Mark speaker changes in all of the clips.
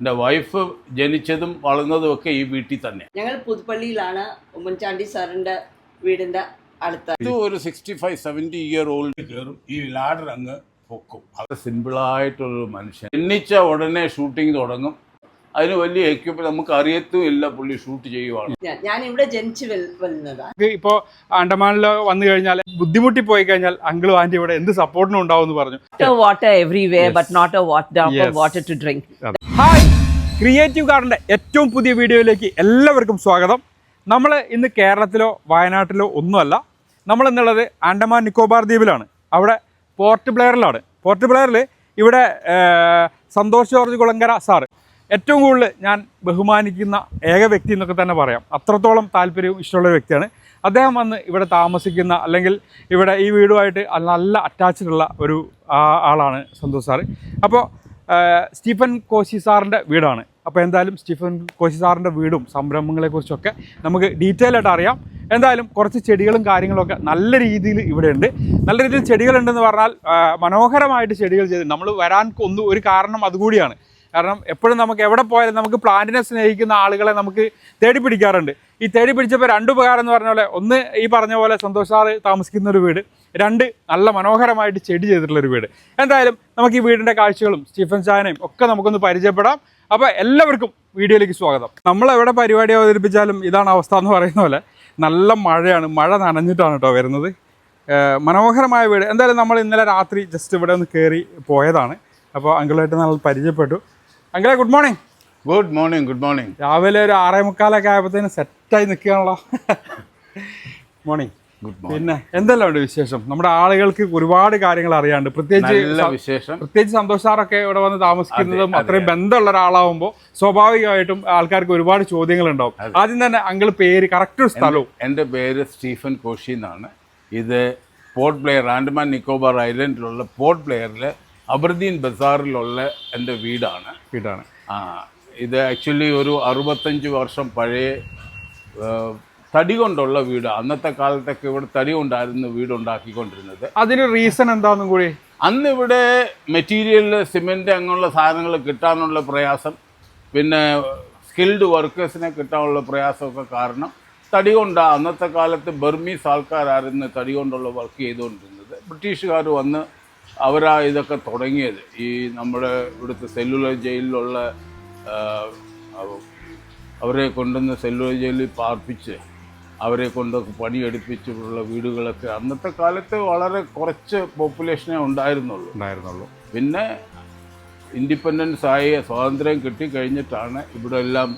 Speaker 1: എന്റെ വൈഫ് ജനിച്ചതും വളർന്നതും ഒക്കെ ഈ വീട്ടിൽ തന്നെ.
Speaker 2: ഞങ്ങൾ പുതുപ്പള്ളിയിലാണ് ഉമ്മൻചാണ്ടി സാറിന്റെ വീടിന്റെ അടുത്ത്.
Speaker 1: ഇത് ഒരു sixty five seventy year old കയറും. ഈ ലാഡർ അങ്ങ് പൊക്കും. അത് സിമ്പിളായിട്ടുള്ളൊരു മനുഷ്യൻ. എണ്ണിച്ച ഉടനെ ഷൂട്ടിംഗ് തുടങ്ങും. അതിന് വലിയ എക്യുപ്മെന്റ് നമുക്ക് അറിയത്തും ഇല്ല പുള്ളി ഷൂട്ട് ചെയ്യുവാണ്.
Speaker 2: ഞാൻ- ഇവിടെ ജനിച്ചു വൽ-
Speaker 3: ഇപ്പോ ഇപ്പോൾ വന്നു കഴിഞ്ഞാൽ ബുദ്ധിമുട്ടി പോയി കഴിഞ്ഞാൽ അങ്കിളും ആന്റി ഇവിടെ എന്ത് സപ്പോർട്ടിനും ഉണ്ടാവും എന്ന് പറഞ്ഞു
Speaker 4: water water but not
Speaker 3: a
Speaker 4: water water to drop
Speaker 3: creative ഗാർഡന്റെ ഏറ്റവും പുതിയ വീഡിയോയിലേക്ക് എല്ലാവർക്കും സ്വാഗതം. നമ്മൾ ഇന്ന് കേരളത്തിലോ വയനാട്ടിലോ ഒന്നുമല്ല. നമ്മൾ എന്നുള്ളത് ആൻഡമാൻ നിക്കോബാർ ദ്വീപിലാണ്. അവിടെ പോർട്ട് ബ്ലെയറിലാണ്. പോർട്ട് ബ്ലെയറിൽ ഇവിടെ സന്തോഷ് ജോർജ് കുളങ്കര സാറ്. ഏറ്റവും കൂടുതൽ ഞാൻ ബഹുമാനിക്കുന്ന ഏക വ്യക്തി എന്നൊക്കെ തന്നെ പറയാം. അത്രത്തോളം താല്പര്യവും ഇഷ്ടമുള്ള വ്യക്തിയാണ്. അദ്ദേഹം വന്ന് ഇവിടെ താമസിക്കുന്ന അല്ലെങ്കിൽ ഇവിടെ ഈ വീടുമായിട്ട് നല്ല അറ്റാച്ച്ഡ് ഉള്ള ഒരു ആളാണ് സന്തോഷ് സാറ്. അപ്പോൾ സ്റ്റീഫൻ കോശി സാറിന്റെ വീടാണ്. അപ്പോൾ എന്തായാലും സ്റ്റീഫൻ കോശി സാറിന്റെ വീടും സംരംഭങ്ങളെക്കുറിച്ചൊക്കെ നമുക്ക് ഡീറ്റെയിൽ ആയിട്ട് അറിയാം. എന്തായാലും കുറച്ച് ചെടികളും കാര്യങ്ങളൊക്കെ നല്ല രീതിയിൽ ഇവിടെ ഉണ്ട്. നല്ല രീതിയിൽ ചെടികളുണ്ടെന്ന് പറഞ്ഞാൽ മനോഹരമായിട്ട് ചെടികൾ ചെയ്ത് നമ്മൾ വരാൻ ഒന്ന് ഒരു കാരണം അതുകൂടിയാണ്. കാരണം എപ്പോഴും നമുക്ക് എവിടെ പോയാലും നമുക്ക് പ്ലാന്റിനെ സ്നേഹിക്കുന്ന ആളുകളെ നമുക്ക് തേടി പിടിക്കാറുണ്ട്. ഈ തേടി പിടിച്ചപ്പോൾ രണ്ട് ഉപകാരം എന്ന് പറഞ്ഞ പോലെ ഒന്ന് ഈ പറഞ്ഞ പോലെ സന്തോഷ് സാറ് താമസിക്കുന്ന ഒരു വീട് രണ്ട് നല്ല മനോഹരമായിട്ട് ചെടി ചെയ്തിട്ടുള്ള ഒരു വീട്. എന്തായാലും നമുക്ക് ഈ വീടിന്റെ കാഴ്ചകളും സ്റ്റീഫൻ ചാനയും ഒക്കെ നമുക്കൊന്ന് പരിചയപ്പെടാം. അപ്പോൾ എല്ലാവർക്കും വീഡിയോയിലേക്ക് സ്വാഗതം. നമ്മൾ എവിടെ പരിപാടി അവതരിപ്പിച്ചാലും ഇതാണ് അവസ്ഥ എന്ന് പറയുന്ന പോലെ നല്ല മഴയാണ് മഴ നനഞ്ഞിട്ടാണ് കേട്ടോ വരുന്നത്. മനോഹരമായ വീട്. എന്തായാലും നമ്മൾ ഇന്നലെ രാത്രി ജസ്റ്റ് ഇവിടെ ഒന്ന് കയറി പോയതാണ്. അപ്പോൾ അങ്കിളായിട്ട് നമ്മൾ പരിചയപ്പെട്ടു. അങ്കിളെ good morning
Speaker 1: good morning good morning
Speaker 3: രാവിലെ ഒരു ആറേ മുക്കാലൊക്കെ ആയപ്പോഴത്തേന് സെറ്റായി നിൽക്കുകയാണല്ലോ. മോർണിംഗ് പിന്നെ എന്തെല്ലാം ഉണ്ട് വിശേഷം? നമ്മുടെ ആളുകൾക്ക് ഒരുപാട് കാര്യങ്ങൾ അറിയാണ്ട്. പ്രത്യേകിച്ച്
Speaker 1: വിശേഷം.
Speaker 3: പ്രത്യേകിച്ച് സന്തോഷ് സാറൊക്കെ ഇവിടെ വന്ന് താമസിക്കുന്നതും
Speaker 1: അതെ,
Speaker 3: അത്രയും ബന്ധമുള്ള ഒരാളാവുമ്പോൾ സ്വാഭാവികമായിട്ടും ആൾക്കാർക്ക് ഒരുപാട് ചോദ്യങ്ങൾ ഉണ്ടാവും ആദ്യം തന്നെ അങ്കിൾ പേര് കറക്റ്റ് ഒരു സ്ഥലവും.
Speaker 1: എന്റെ പേര് സ്റ്റീഫൻ കോഷി എന്നാണ്. ഇത് പോർട്ട് പ്ലെയർ ആൻഡമാൻ നിക്കോബാർ ഐലൻഡിലുള്ള പോർട്ട് പ്ലെയറിൽ അബർദീൻ ബസാറിലുള്ള എന്റെ വീടാണ്.
Speaker 3: വീടാണ്.
Speaker 1: ആ ഇത് ആക്ച്വലി ഒരു അറുപത്തഞ്ച് വർഷം പഴയ തടി കൊണ്ടുള്ള വീട്. അന്നത്തെ കാലത്തൊക്കെ ഇവിടെ തടി കൊണ്ടായിരുന്നു വീട് ഉണ്ടാക്കിക്കൊണ്ടിരുന്നത്
Speaker 3: അതിന് റീസൺ എന്താണെന്നും കൂടി?
Speaker 1: അന്ന് ഇവിടെ മെറ്റീരിയൽ സിമെന്റ് അങ്ങനെയുള്ള സാധനങ്ങൾ കിട്ടാനുള്ള പ്രയാസം പിന്നെ സ്കിൽഡ് വർക്കേഴ്സിനെ കിട്ടാനുള്ള പ്രയാസമൊക്കെ കാരണം തടി കൊണ്ടാണ് അന്നത്തെ കാലത്ത് ബർമീസ് ആൾക്കാരായിരുന്നു തടി കൊണ്ടുള്ള വർക്ക് ചെയ്തുകൊണ്ടിരുന്നത്. ബ്രിട്ടീഷുകാർ വന്ന് അവരാ ഇതൊക്കെ തുടങ്ങിയത്. ഈ നമ്മുടെ ഇവിടുത്തെ സെല്ലുലർ ജയിലിലുള്ള അവരെ കൊണ്ടുവന്ന് സെല്ലുലർ ജയിലിൽ പാർപ്പിച്ച് അവരെ കൊണ്ട് പണിയെടുപ്പിച്ചിട്ടുള്ള വീടുകളൊക്കെ അന്നത്തെ കാലത്ത് വളരെ കുറച്ച് പോപ്പുലേഷനെ ഉണ്ടായിരുന്നുള്ളൂ.
Speaker 3: ഉണ്ടായിരുന്നുള്ളൂ.
Speaker 1: പിന്നെ ഇൻഡിപെൻഡൻസ് ആയി സ്വാതന്ത്ര്യം കിട്ടിക്കഴിഞ്ഞിട്ടാണ് ഇവിടെ എല്ലാം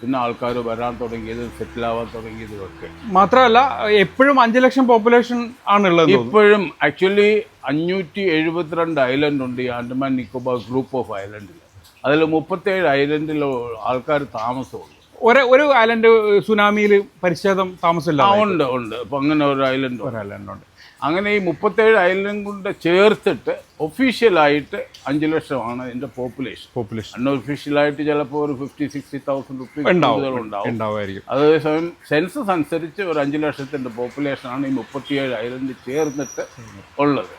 Speaker 1: പിന്നെ ആൾക്കാർ വരാൻ തുടങ്ങിയത് സെറ്റിലാവാൻ തുടങ്ങിയതുമൊക്കെ.
Speaker 3: മാത്രമല്ല എപ്പോഴും അഞ്ച് ലക്ഷം പോപ്പുലേഷൻ ആണുള്ളത്
Speaker 1: ഇപ്പോഴും ആക്ച്വലി അഞ്ഞൂറ്റി എഴുപത്തിരണ്ട് ഐലൻഡ് ഉണ്ട് ഈ ആൻഡമാൻ നിക്കോബാർ ഗ്രൂപ്പ് ഓഫ് ഐലൻഡിൽ അതിൽ മുപ്പത്തേഴ് ഐലൻഡിൽ ആൾക്കാർ താമസമുള്ളൂ
Speaker 3: ഒരേ ഒരു ഐലൻഡ് സുനാമിയിൽ പരിച്ഛേദം താമസമില്ല
Speaker 1: ഉണ്ട് ഉണ്ട്. അപ്പം അങ്ങനെ ഒരു ഐലൻഡ്
Speaker 3: ഒരു ഐലൻഡ് ഉണ്ട്.
Speaker 1: അങ്ങനെ ഈ മുപ്പത്തേഴ് ഐലൻഡ് കൊണ്ട് ചേർത്തിട്ട് ഒഫീഷ്യലായിട്ട് അഞ്ച് ലക്ഷമാണ് ഇതിന്റെ പോപ്പുലേഷൻ
Speaker 3: പോപ്പുലേഷൻ
Speaker 1: അൺഒഫീഷ്യലായിട്ട് ചിലപ്പോൾ ഒരു ഫിഫ്റ്റി സിക്സ്റ്റി തൗസൻഡ് റുപ്പീസ്
Speaker 3: ഉണ്ടാവും. ഉണ്ടാവുമായിരിക്കും.
Speaker 1: അതേസമയം സെൻസസ് അനുസരിച്ച് ഒരു അഞ്ച് ലക്ഷത്തിന്റെ പോപ്പുലേഷനാണ് ഈ മുപ്പത്തിയേഴ് ഐലൻഡ് ചേർന്നിട്ട് ഉള്ളത്.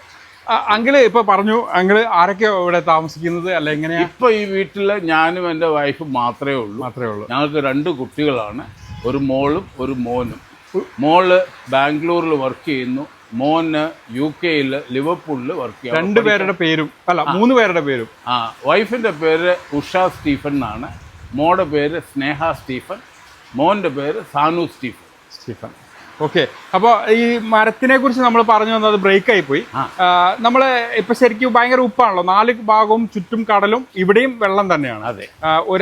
Speaker 3: അങ്കിൾ ഇപ്പൊ പറഞ്ഞു അങ്കിൾ ആരൊക്കെയോ ഇവിടെ താമസിക്കുന്നത്? അല്ല എങ്ങനെയാ?
Speaker 1: ഇപ്പൊ ഈ വീട്ടിൽ ഞാനും എന്റെ വൈഫും മാത്രമേ ഉള്ളൂ.
Speaker 3: മാത്രമേ ഉള്ളൂ.
Speaker 1: ഞങ്ങൾക്ക് രണ്ട് കുട്ടികളാണ്. ഒരു മോളും ഒരു മോനും. മോൾ ബാംഗ്ലൂരിൽ വർക്ക് ചെയ്യുന്നു. മോന് യു കെയിൽ ലിവർപൂളിൽ വർക്ക് ചെയ്യുന്നു
Speaker 3: രണ്ടു പേരുടെ പേരും. അല്ല മൂന്ന് പേരുടെ പേരും.
Speaker 1: ആ വൈഫിന്റെ പേര് ഉഷ സ്റ്റീഫൻ എന്നാണ്. മോടെ പേര് സ്നേഹ സ്റ്റീഫൻ. മോന്റെ പേര് സാനു സ്റ്റീഫൻ.
Speaker 3: സ്റ്റീഫൻ. ഓക്കെ. അപ്പോൾ ഈ മരത്തിനെ കുറിച്ച് നമ്മൾ പറഞ്ഞു വന്നത് ബ്രേക്ക് ആയി പോയി. നമ്മൾ ഇപ്പൊ ശരിക്കും ഭയങ്കര ഉപ്പാണല്ലോ. നാല് ഭാഗവും ചുറ്റും കടലും ഇവിടെയും വെള്ളം തന്നെയാണ്.
Speaker 1: അതെ.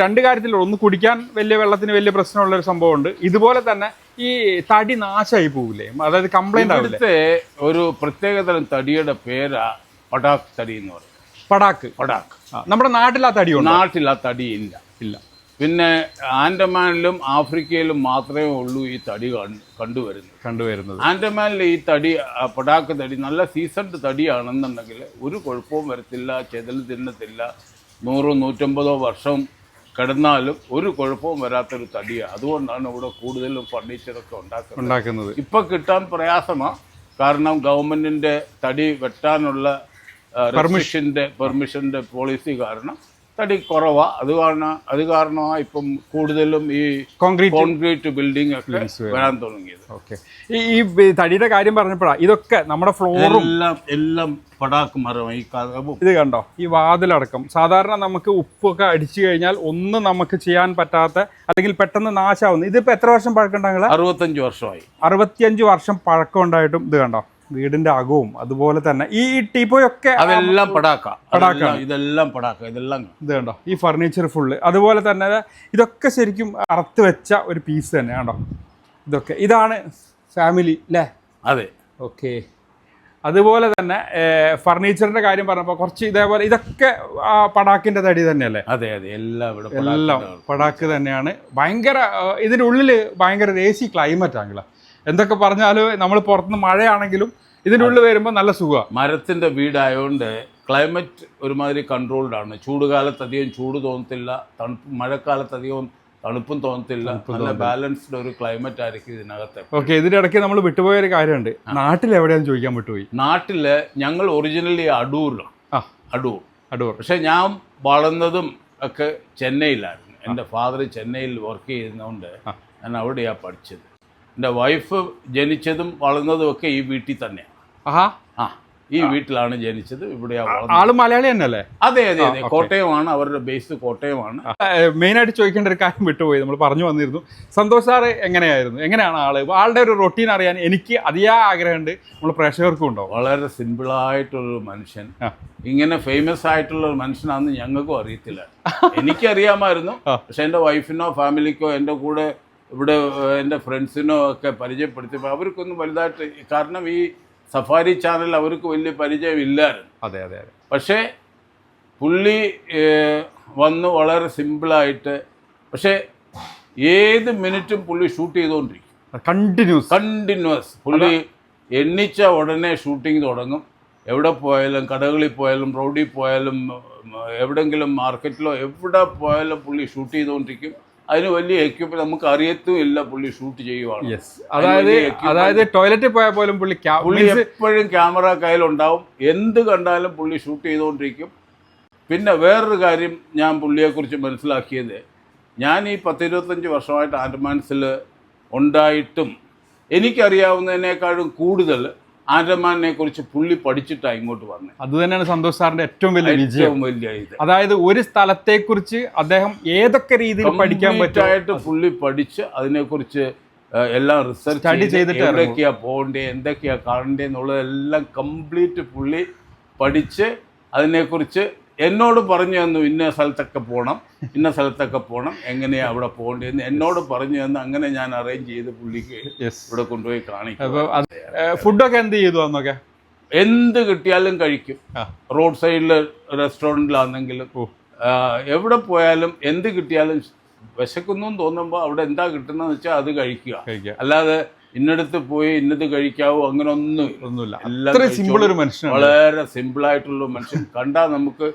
Speaker 3: രണ്ട് കാര്യത്തിലുള്ള. ഒന്ന് കുടിക്കാൻ വലിയ വെള്ളത്തിന് വലിയ പ്രശ്നമുള്ള ഒരു സംഭവമുണ്ട്. ഇതുപോലെ തന്നെ ഈ തടി നാശമായി പോകില്ലേ അതായത് കംപ്ലൈന്റ് ആവില്ലേ?
Speaker 1: ഒരു പ്രത്യേകതരം തടിയുടെ പേരാ പടാക്ക് തടി എന്ന് പറയും
Speaker 3: പടാക്ക്. പടാക്ക്. നമ്മുടെ നാട്ടിൽ ആ തടിയുണ്ട്?
Speaker 1: നാട്ടിൽ ആ തടി ഇല്ല.
Speaker 3: ഇല്ല.
Speaker 1: പിന്നെ ആൻഡമാനിലും ആഫ്രിക്കയിലും മാത്രമേ ഉള്ളൂ ഈ തടി കണ്ട് കണ്ടുവരുന്നത്.
Speaker 3: കണ്ടുവരുന്നത്.
Speaker 1: ആൻഡമാനിൽ ഈ തടി പടാക്ക് തടി നല്ല സീസൺഡ് തടിയാണെന്നുണ്ടെങ്കിൽ ഒരു കുഴപ്പവും വരത്തില്ല ചെതൽ തിന്നത്തില്ല നൂറോ നൂറ്റമ്പതോ വർഷം കിടന്നാലും ഒരു കുഴപ്പവും വരാത്തൊരു തടിയാണ് അതുകൊണ്ടാണ് ഇവിടെ കൂടുതലും ഫർണിച്ചറൊക്കെ ഉണ്ടാക്കുന്നത്.
Speaker 3: ഉണ്ടാക്കുന്നത്.
Speaker 1: ഇപ്പൊ കിട്ടാൻ പ്രയാസമാണ് കാരണം ഗവൺമെന്റിന്റെ തടി വെട്ടാനുള്ള പെർമിഷന്റെ പെർമിഷന്റെ പോളിസി കാരണം തടി കുറവാ. അത് കാരണം അത് കാരണമാണ് ഇപ്പം കൂടുതലും ഈ
Speaker 3: കോൺക്രീറ്റ്
Speaker 1: കോൺക്രീറ്റ് ബിൽഡിംഗ് ഒക്കെ. വരാൻ തുടങ്ങിയത്.
Speaker 3: ഓക്കെ ഈ തടിയുടെ കാര്യം പറഞ്ഞപ്പോഴാണ് ഇതൊക്കെ നമ്മുടെ ഫ്ലോറും
Speaker 1: എല്ലാം എല്ലാം പടാക്ക് മരം ഈ കഥവും
Speaker 3: ഇത് കണ്ടോ? ഈ വാതിലടക്കം. സാധാരണ നമുക്ക് ഉപ്പൊക്കെ അടിച്ചു കഴിഞ്ഞാൽ ഒന്നും നമുക്ക് ചെയ്യാൻ പറ്റാത്ത അല്ലെങ്കിൽ പെട്ടെന്ന് നാശാവുന്നു ഇതിപ്പോ എത്ര വർഷം പഴക്കം ഉണ്ടാകുന്നത്
Speaker 1: അറുപത്തഞ്ച് വർഷമായി.
Speaker 3: അറുപത്തിയഞ്ച് വർഷം പഴക്കം ഉണ്ടായിട്ടും ഇത് കണ്ടോ? വീടിന്റെ അകവും അതുപോലെ തന്നെ ഈ ടീപ്പോയൊക്കെ
Speaker 1: അതെല്ലാം പടാക്ക. പടാക്ക ഇതെല്ലാം പടാക്ക. ഇതെല്ലാം
Speaker 3: ഇത് കണ്ടോ? ഈ ഫർണിച്ചർ ഫുള്ള് അതുപോലെ തന്നെ ഇതൊക്കെ ശരിക്കും അറുത്ത് വെച്ച ഒരു പീസ് തന്നെ കണ്ടോ? ഇതൊക്കെ. ഇതാണ് ഫാമിലി അല്ലേ
Speaker 1: അതെ.
Speaker 3: ഓക്കെ. അതുപോലെ തന്നെ ഫർണിച്ചറിന്റെ കാര്യം പറഞ്ഞപ്പോൾ കുറച്ച് ഇതേപോലെ ഇതൊക്കെ പടാക്കിന്റെ തടി തന്നെയല്ലേ?
Speaker 1: അതെ അതെ. എല്ലാം
Speaker 3: എല്ലാം പടാക്ക് തന്നെയാണ്. ഭയങ്കര ഇതിന്റെ ഉള്ളിൽ ഭയങ്കര രേസി ക്ലൈമറ്റ് ആണല്ലോ എന്തൊക്കെ പറഞ്ഞാലും നമ്മൾ പുറത്തുനിന്ന് മഴയാണെങ്കിലും ഇതിന്റെ ഉള്ളിൽ വരുമ്പോൾ നല്ല സുഖമാണ്
Speaker 1: മരത്തിന്റെ വീടായതുകൊണ്ട് ക്ലൈമറ്റ് ഒരുമാതിരി കൺട്രോൾഡ് ആണ്. ചൂട് കാലത്ത് അധികം ചൂട് തോന്നത്തില്ല തണുപ്പ് മഴക്കാലത്ത് അധികം തണുപ്പും തോന്നത്തില്ല. നല്ല ബാലൻസ്ഡ് ഒരു ക്ലൈമറ്റ് ആയിരിക്കും ഇതിനകത്ത്.
Speaker 3: ഓക്കെ ഇതിന്റെ ഇടയ്ക്ക് നമ്മൾ വിട്ടുപോയ ഒരു കാര്യമുണ്ട്. നാട്ടിൽ എവിടെയാണെന്ന് ചോദിക്കാൻ വിട്ടുപോയി.
Speaker 1: നാട്ടിൽ ഞങ്ങൾ ഒറിജിനലി അടൂരിലാണ് അടൂർ.
Speaker 3: അടൂർ.
Speaker 1: പക്ഷേ ഞാൻ വളർന്നതും ഒക്കെ ചെന്നൈയിലായിരുന്നു. എന്റെ ഫാദർ ചെന്നൈയിൽ വർക്ക് ചെയ്യുന്നതുകൊണ്ട് ഞാൻ അവിടെയാണ് പഠിച്ചത്. എന്റെ വൈഫ് ജനിച്ചതും വളർന്നതും ഒക്കെ ഈ വീട്ടിൽ തന്നെയാണ്
Speaker 3: ആഹാ.
Speaker 1: ആ ഈ വീട്ടിലാണ് ജനിച്ചത് ഇവിടെ
Speaker 3: ആൾ മലയാളി തന്നെയല്ലേ?
Speaker 1: അതെ അതെ അതെ. കോട്ടയമാണ് അവരുടെ ബേസ് കോട്ടയമാണ്.
Speaker 3: മെയിൻ ആയിട്ട് ചോദിക്കേണ്ട ഒരു കാര്യം വിട്ടുപോയി. നമ്മൾ പറഞ്ഞു വന്നിരുന്നു. സന്തോഷ് സാറ് എങ്ങനെയായിരുന്നു? എങ്ങനെയാണ് ആൾ? ആളുടെ ഒരു റൊട്ടീൻ അറിയാൻ എനിക്ക് അതിയായ ആഗ്രഹമുണ്ട്. നമ്മൾ പ്രേക്ഷകർക്കും ഉണ്ടോ
Speaker 1: വളരെ സിമ്പിളായിട്ടുള്ളൊരു മനുഷ്യൻ. ഇങ്ങനെ ഫേമസ് ആയിട്ടുള്ള ഒരു മനുഷ്യനാന്ന് ഞങ്ങൾക്കും അറിയത്തില്ല. എനിക്കറിയാമായിരുന്നു. പക്ഷെ എന്റെ വൈഫിനോ ഫാമിലിക്കോ എന്റെ കൂടെ ഇവിടെ എന്റെ എന്റെ ഫ്രണ്ട്സിനോ ഒക്കെ പരിചയപ്പെടുത്തിയപ്പോൾ അവർക്കൊന്നും വലുതായിട്ട് കാരണം ഈ സഫാരി ചാനൽ അവർക്ക് വലിയ പരിചയമില്ലായിരുന്നു.
Speaker 3: അതെ അതെ അതെ.
Speaker 1: പക്ഷേ പുള്ളി വന്ന് വളരെ സിമ്പിളായിട്ട് പക്ഷേ ഏത് മിനിറ്റും പുള്ളി ഷൂട്ട് ചെയ്തുകൊണ്ടിരിക്കും
Speaker 3: കണ്ടിന്യൂസ്.
Speaker 1: കണ്ടിന്യൂസ്. പുള്ളി എണ്ണിച്ച ഉടനെ ഷൂട്ടിംഗ് തുടങ്ങും. എവിടെ പോയാലും കടകളിൽ പോയാലും റോഡിൽ പോയാലും എവിടെങ്കിലും മാർക്കറ്റിലോ എവിടെ പോയാലും പുള്ളി ഷൂട്ട് ചെയ്തുകൊണ്ടിരിക്കും അതിന് വലിയ എക്യുപ്മെന്റ് നമുക്ക് അറിയത്തും ഇല്ല പുള്ളി ഷൂട്ട് ചെയ്യുവാണ്.
Speaker 3: അതായത് അതായത് ടോയ്ലറ്റിൽ പോയാൽ പോലും പുള്ളി
Speaker 1: പുള്ളി എപ്പോഴും ക്യാമറ കയ്യിലുണ്ടാവും. എന്ത് കണ്ടാലും പുള്ളി ഷൂട്ട് ചെയ്തുകൊണ്ടിരിക്കും പിന്നെ വേറൊരു കാര്യം ഞാൻ പുള്ളിയെക്കുറിച്ച് മനസ്സിലാക്കിയത്. ഞാൻ ഈ പത്തിരുപത്തഞ്ച് വർഷമായിട്ട് ആൻഡമാൻസിൽ ഉണ്ടായിട്ടും എനിക്കറിയാവുന്നതിനേക്കാളും കൂടുതൽ ആൻഡമാനെ കുറിച്ച് പുള്ളി പഠിച്ചിട്ടാണ് ഇങ്ങോട്ട് വന്നത്
Speaker 3: അത് തന്നെയാണ് സന്തോഷ് സാറിന്റെ ഏറ്റവും വലിയ വിജയം.
Speaker 1: ഏറ്റവും വലിയ ഇത്.
Speaker 3: അതായത് ഒരു സ്ഥലത്തെ കുറിച്ച് അദ്ദേഹം ഏതൊക്കെ രീതിയിൽ പഠിക്കാൻ
Speaker 1: പറ്റായിട്ട് പുള്ളി പഠിച്ച് അതിനെക്കുറിച്ച് കുറിച്ച് എല്ലാം റിസർച്ച്
Speaker 3: അടി ചെയ്തിട്ട്
Speaker 1: എന്തൊക്കെയാ പോകണ്ടേ എന്തൊക്കെയാ കാണണ്ടേ എന്നുള്ളതെല്ലാം കംപ്ലീറ്റ് പുള്ളി പഠിച്ച് അതിനെക്കുറിച്ച് എന്നോട് പറഞ്ഞു തന്നു ഇന്ന സ്ഥലത്തൊക്കെ പോകണം ഇന്ന സ്ഥലത്തൊക്കെ പോകണം എങ്ങനെയാണ് അവിടെ പോകേണ്ടതെന്ന്. എന്നോട് പറഞ്ഞു തന്നു അങ്ങനെ ഞാൻ അറേഞ്ച് ചെയ്ത് പുള്ളിക്ക് ഇവിടെ കൊണ്ടുപോയി കാണിക്കും.
Speaker 3: ഫുഡൊക്കെ എന്ത് ചെയ്തു അന്നൊക്കെ?
Speaker 1: എന്ത് കിട്ടിയാലും കഴിക്കും. റോഡ് സൈഡിലെ
Speaker 3: റെസ്റ്റോറന്റിലാണെങ്കിലും.
Speaker 1: എവിടെ പോയാലും എന്ത് കിട്ടിയാലും വിശക്കുന്നു തോന്നുമ്പോൾ അവിടെ എന്താ കിട്ടുന്നതെന്ന് വെച്ചാൽ അത് കഴിക്കുക. അല്ലാതെ ഇന്നടത്ത് പോയി ഇന്നത് കഴിക്കാവോ അങ്ങനെ ഒന്നും.
Speaker 3: ഒന്നുമില്ല. സിമ്പിൾ ഒരു
Speaker 1: വളരെ സിമ്പിളായിട്ടുള്ള മനുഷ്യൻ. കണ്ടാൽ നമുക്ക്